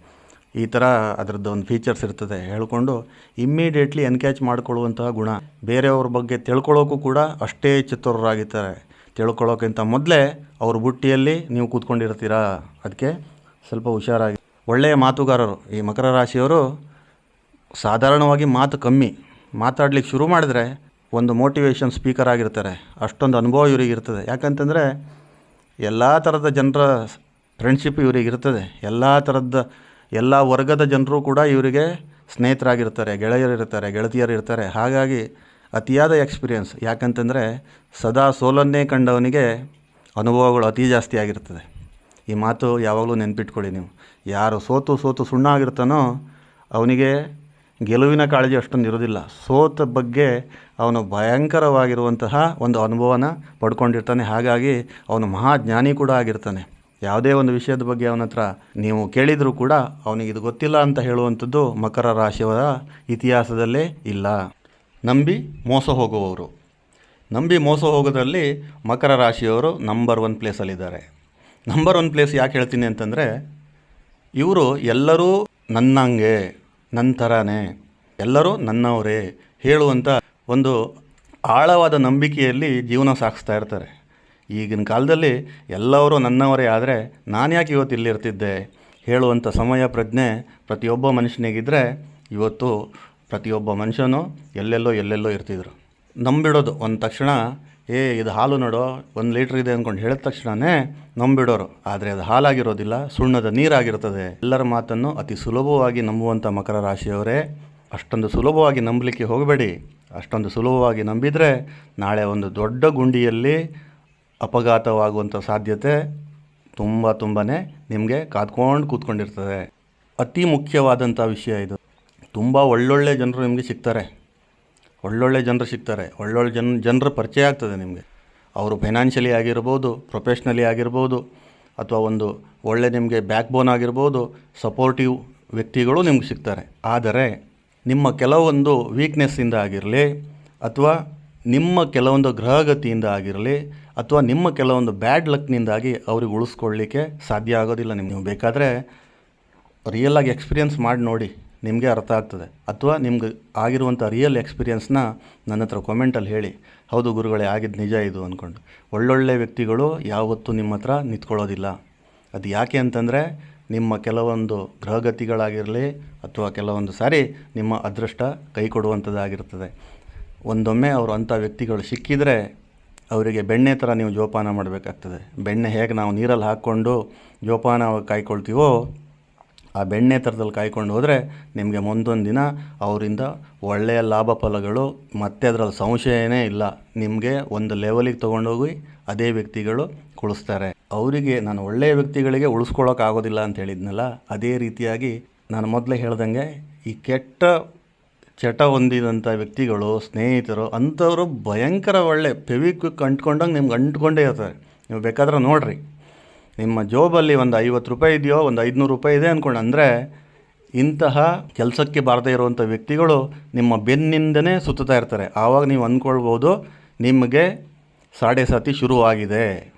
ಈ ಥರ ಅದರದ್ದು ಒಂದು ಫೀಚರ್ಸ್ ಇರ್ತದೆ. ಹೇಳಿಕೊಂಡು ಇಮ್ಮಿಡಿಯೇಟ್ಲಿ ಎನ್ಕ್ಯಾಚ್ ಮಾಡಿಕೊಳ್ಳುವಂತಹ ಗುಣ. ಬೇರೆಯವ್ರ ಬಗ್ಗೆ ತಿಳ್ಕೊಳ್ಳೋಕ್ಕೂ ಕೂಡ ಅಷ್ಟೇ ಚಿತ್ರರಾಗಿರ್ತಾರೆ ತಿಳ್ಕೊಳ್ಳೋಕ್ಕಿಂತ ಮೊದಲೇ ಅವ್ರ ಬುಟ್ಟಿಯಲ್ಲಿ ನೀವು ಕೂತ್ಕೊಂಡಿರ್ತೀರಾ? ಅದಕ್ಕೆ ಸ್ವಲ್ಪ ಹುಷಾರಾಗಿ. ಒಳ್ಳೆಯ ಮಾತುಗಾರರು. ಈ ಮಕರ ರಾಶಿಯವರು ಸಾಧಾರಣವಾಗಿ ಮಾತು ಕಮ್ಮಿ. ಮಾತಾಡ್ಲಿಕ್ಕೆ ಶುರು ಮಾಡಿದ್ರೆ ಒಂದು ಮೋಟಿವೇಶನ್ ಸ್ಪೀಕರ್ ಆಗಿರ್ತಾರೆ. ಅಷ್ಟೊಂದು ಅನುಭವ ಇವರಿಗೆ ಇರ್ತದೆ. ಯಾಕಂತಂದರೆ ಎಲ್ಲ ಥರದ ಜನರ ಫ್ರೆಂಡ್ಶಿಪ್ ಇವರಿಗೆ ಇರ್ತದೆ. ಎಲ್ಲ ಥರದ ಎಲ್ಲ ವರ್ಗದ ಜನರು ಕೂಡ ಇವರಿಗೆ ಸ್ನೇಹಿತರಾಗಿರ್ತಾರೆ ಗೆಳೆಯರಿರ್ತಾರೆ ಗೆಳತಿಯರಿರ್ತಾರೆ ಹಾಗಾಗಿ ಅತಿಯಾದ ಎಕ್ಸ್ಪೀರಿಯನ್ಸ್ ಯಾಕಂತಂದರೆ ಸದಾ ಸೋಲನ್ನೇ ಕಂಡವನಿಗೆ ಅನುಭವಗಳು ಅತಿ ಜಾಸ್ತಿ ಆಗಿರ್ತದೆ. ಈ ಮಾತು ಯಾವಾಗಲೂ ನೆನ್ಪಿಟ್ಕೊಳ್ಳಿ ನೀವು. ಯಾರು ಸೋತು ಸೋತು ಸುಣ್ಣ ಆಗಿರ್ತಾನೋ ಅವನಿಗೆ ಗೆಲುವಿನ ಕಾಳಜಿ ಅಷ್ಟೊಂದು ಇರೋದಿಲ್ಲ ಸೋತ ಬಗ್ಗೆ ಅವನು ಭಯಂಕರವಾಗಿರುವಂತಹ ಒಂದು ಅನುಭವನ ಪಡ್ಕೊಂಡಿರ್ತಾನೆ. ಹಾಗಾಗಿ ಅವನು ಮಹಾಜ್ಞಾನಿ ಕೂಡ ಆಗಿರ್ತಾನೆ. ಯಾವುದೇ ಒಂದು ವಿಷಯದ ಬಗ್ಗೆ ಅವನ ಹತ್ರ ನೀವು ಕೇಳಿದರೂ ಕೂಡ ಅವನಿಗೆ ಇದು ಗೊತ್ತಿಲ್ಲ ಅಂತ ಹೇಳುವಂಥದ್ದು ಮಕರ ರಾಶಿಯವರ ಇತಿಹಾಸದಲ್ಲೇ ಇಲ್ಲ. ನಂಬಿ ಮೋಸ ಹೋಗುವವರು. ನಂಬಿ ಮೋಸ ಹೋಗೋದ್ರಲ್ಲಿ ಮಕರ ರಾಶಿಯವರು ನಂಬರ್ ಒನ್ ಪ್ಲೇಸಲ್ಲಿದ್ದಾರೆ ನಂಬರ್ ಒನ್ ಪ್ಲೇಸ್ ಯಾಕೆ ಹೇಳ್ತೀನಿ ಅಂತಂದರೆ, ಇವರು ಎಲ್ಲರೂ ನನ್ನಂಗೆ ನನ್ನ ಥರನೇ ಎಲ್ಲರೂ ನನ್ನವರೇ ಹೇಳುವಂಥ ಒಂದು ಆಳವಾದ ನಂಬಿಕೆಯಲ್ಲಿ ಜೀವನ ಸಾಗಿಸ್ತಾ ಇರ್ತಾರೆ. ಈಗಿನ ಕಾಲದಲ್ಲಿ ಎಲ್ಲರೂ ನನ್ನವರೇ ಆದರೆ ನಾನು ಯಾಕೆ ಇವತ್ತು ಇಲ್ಲಿರ್ತಿದ್ದೆ ಹೇಳುವಂಥ ಸಮಯ, ಪ್ರಜ್ಞೆ ಪ್ರತಿಯೊಬ್ಬ ಮನುಷ್ಯನಿಗಿದ್ದರೆ ಇವತ್ತು ಪ್ರತಿಯೊಬ್ಬ ಮನುಷ್ಯನೂ ಎಲ್ಲೆಲ್ಲೋ ಎಲ್ಲೆಲ್ಲೋ ಇರ್ತಿದ್ರು. ನಂಬಿಡೋದು ಒಂದು ತಕ್ಷಣ, ಏ, ಇದು ಹಾಲು ನೋಡೋ, ಒಂದು ಲೀಟ್ರ್ ಇದೆ ಅಂದ್ಕೊಂಡು ಹೇಳಿದ ತಕ್ಷಣವೇ ನಂಬಿಡೋರು. ಆದರೆ ಅದು ಹಾಲಾಗಿರೋದಿಲ್ಲ, ಸುಣ್ಣದ ನೀರಾಗಿರ್ತದೆ. ಎಲ್ಲರ ಮಾತನ್ನು ಅತಿ ಸುಲಭವಾಗಿ ನಂಬುವಂಥ ಮಕರ ರಾಶಿಯವರೇ, ಅಷ್ಟೊಂದು ಸುಲಭವಾಗಿ ನಂಬಲಿಕ್ಕೆ ಹೋಗಬೇಡಿ. ಅಷ್ಟೊಂದು ಸುಲಭವಾಗಿ ನಂಬಿದರೆ ನಾಳೆ ಒಂದು ದೊಡ್ಡ ಗುಂಡಿಯಲ್ಲಿ ಅಪಘಾತವಾಗುವಂಥ ಸಾಧ್ಯತೆ ತುಂಬ ತುಂಬಾ ನಿಮಗೆ ಕಾದ್ಕೊಂಡು ಕೂತ್ಕೊಂಡಿರ್ತದೆ. ಅತಿ ಮುಖ್ಯವಾದಂಥ ವಿಷಯ ಇದು. ತುಂಬ ಒಳ್ಳೊಳ್ಳೆ ಜನರು ನಿಮಗೆ ಸಿಗ್ತಾರೆ. ಒಳ್ಳೊಳ್ಳೆ ಜನರು ಸಿಗ್ತಾರೆ. ಒಳ್ಳೊಳ್ಳೆ ಜನ, ಜನರ ಪರಿಚಯ ಆಗ್ತದೆ ನಿಮಗೆ. ಅವರು ಫೈನಾನ್ಷಿಯಲಿ ಆಗಿರ್ಬೋದು, ಪ್ರೊಫೆಷ್ನಲಿ ಆಗಿರ್ಬೋದು, ಅಥವಾ ಒಂದು ಒಳ್ಳೆ ನಿಮಗೆ ಬ್ಯಾಕ್ ಬೋನ್ ಆಗಿರ್ಬೋದು, ಸಪೋರ್ಟಿವ್ ವ್ಯಕ್ತಿಗಳು ನಿಮ್ಗೆ ಸಿಗ್ತಾರೆ. ಆದರೆ ನಿಮ್ಮ ಕೆಲವೊಂದು ವೀಕ್ನೆಸ್ಸಿಂದ ಆಗಿರಲಿ ಅಥವಾ ನಿಮ್ಮ ಕೆಲವೊಂದು ಗ್ರಹಗತಿಯಿಂದ ಆಗಿರಲಿ ಅಥವಾ ನಿಮ್ಮ ಕೆಲವೊಂದು ಬ್ಯಾಡ್ ಲಕ್ನಿಂದಾಗಿ ಅವ್ರಿಗೆ ಉಳಿಸ್ಕೊಳ್ಳಿಕ್ಕೆ ಸಾಧ್ಯ ಆಗೋದಿಲ್ಲ. ನಿಮ್ಗೆ ನೀವು ಬೇಕಾದರೆ ರಿಯಲ್ಲಾಗಿ ಎಕ್ಸ್ಪೀರಿಯನ್ಸ್ ಮಾಡಿ ನೋಡಿ, ನಿಮಗೆ ಅರ್ಥ ಆಗ್ತದೆ. ಅಥವಾ ನಿಮ್ಗೆ ಆಗಿರುವಂಥ ರಿಯಲ್ ಎಕ್ಸ್ಪೀರಿಯನ್ಸ್ನ ನನ್ನ ಹತ್ರ ಕಾಮೆಂಟಲ್ಲಿ ಹೇಳಿ. ಹೌದು ಗುರುಗಳೇ ಆಗಿದ್ದು ನಿಜ ಇದು ಅಂದ್ಕೊಂಡು ಒಳ್ಳೊಳ್ಳೆ ವ್ಯಕ್ತಿಗಳು ಯಾವತ್ತೂ ನಿಮ್ಮ ಹತ್ರ ನಿಂತ್ಕೊಳ್ಳೋದಿಲ್ಲ. ಅದು ಯಾಕೆ ಅಂತಂದರೆ ನಿಮ್ಮ ಕೆಲವೊಂದು ಗ್ರಹಗತಿಗಳಾಗಿರಲಿ ಅಥವಾ ಕೆಲವೊಂದು ಸಾರಿ ನಿಮ್ಮ ಅದೃಷ್ಟ ಕೈ ಕೊಡುವಂಥದ್ದಾಗಿರ್ತದೆ. ಒಂದೊಮ್ಮೆ ಅವರು ಅಂಥ ವ್ಯಕ್ತಿಗಳು ಸಿಕ್ಕಿದರೆ ಅವರಿಗೆ ಬೆಣ್ಣೆ ಥರ ನೀವು ಜೋಪಾನ ಮಾಡಬೇಕಾಗ್ತದೆ. ಬೆಣ್ಣೆ ಹೇಗೆ ನಾವು ನೀರಲ್ಲಿ ಹಾಕ್ಕೊಂಡು ಜೋಪಾನ ಕಾಯ್ಕೊಳ್ತೀವೋ ಆ ಬೆಣ್ಣೆ ಥರದಲ್ಲಿ ಕಾಯ್ಕೊಂಡು ಹೋದರೆ ನಿಮಗೆ ಮುಂದೊಂದು ದಿನ ಅವರಿಂದ ಒಳ್ಳೆಯ ಲಾಭ ಫಲಗಳು, ಮತ್ತೆ ಅದರಲ್ಲಿ ಸಂಶಯನೇ ಇಲ್ಲ. ನಿಮಗೆ ಒಂದು ಲೆವೆಲಿಗೆ ತೊಗೊಂಡೋಗಿ ಅದೇ ವ್ಯಕ್ತಿಗಳು ಕುಳಿಸ್ತಾರೆ. ಅವರಿಗೆ ನಾನು ಒಳ್ಳೆಯ ವ್ಯಕ್ತಿಗಳಿಗೆ ಉಳಿಸ್ಕೊಳ್ಳೋಕ್ಕಾಗೋದಿಲ್ಲ ಅಂತ ಹೇಳಿದ್ನಲ್ಲ, ಅದೇ ರೀತಿಯಾಗಿ ನಾನು ಮೊದಲೇ ಹೇಳ್ದಂಗೆ ಈ ಕೆಟ್ಟ ಚಟ ಹೊಂದಿದಂಥ ವ್ಯಕ್ತಿಗಳು, ಸ್ನೇಹಿತರು, ಅಂಥವರು ಭಯಂಕರ ಒಳ್ಳೆ ಫೆವಿಕ್ವಿಕ್ ಅಂಟ್ಕೊಂಡಂಗೆ ನಿಮ್ಗೆ ಅಂಟ್ಕೊಂಡೇ ಇರ್ತಾರೆ. ನೀವು ಬೇಕಾದ್ರೆ ನೋಡಿರಿ. ನಿಮ್ಮ ಜೋಬಲ್ಲಿ ಒಂದು ಐವತ್ತು ರೂಪಾಯಿ ಇದೆಯೋ, ಒಂದು ಐದುನೂರು ರೂಪಾಯಿ ಇದೆ ಅಂದ್ಕೊಂಡು ಅಂದರೆ ಇಂತಹ ಕೆಲಸಕ್ಕೆ ಬಾರದೇ ಇರುವಂಥ ವ್ಯಕ್ತಿಗಳು ನಿಮ್ಮ ಬೆನ್ನಿಂದನೇ ಸುತ್ತುತ್ತಾ ಇರ್ತಾರೆ. ಆವಾಗ ನೀವು ಅಂದ್ಕೊಳ್ಬೋದು ನಿಮಗೆ ಸಾಡೆ ಸಾತಿ ಶುರುವಾಗಿದೆ.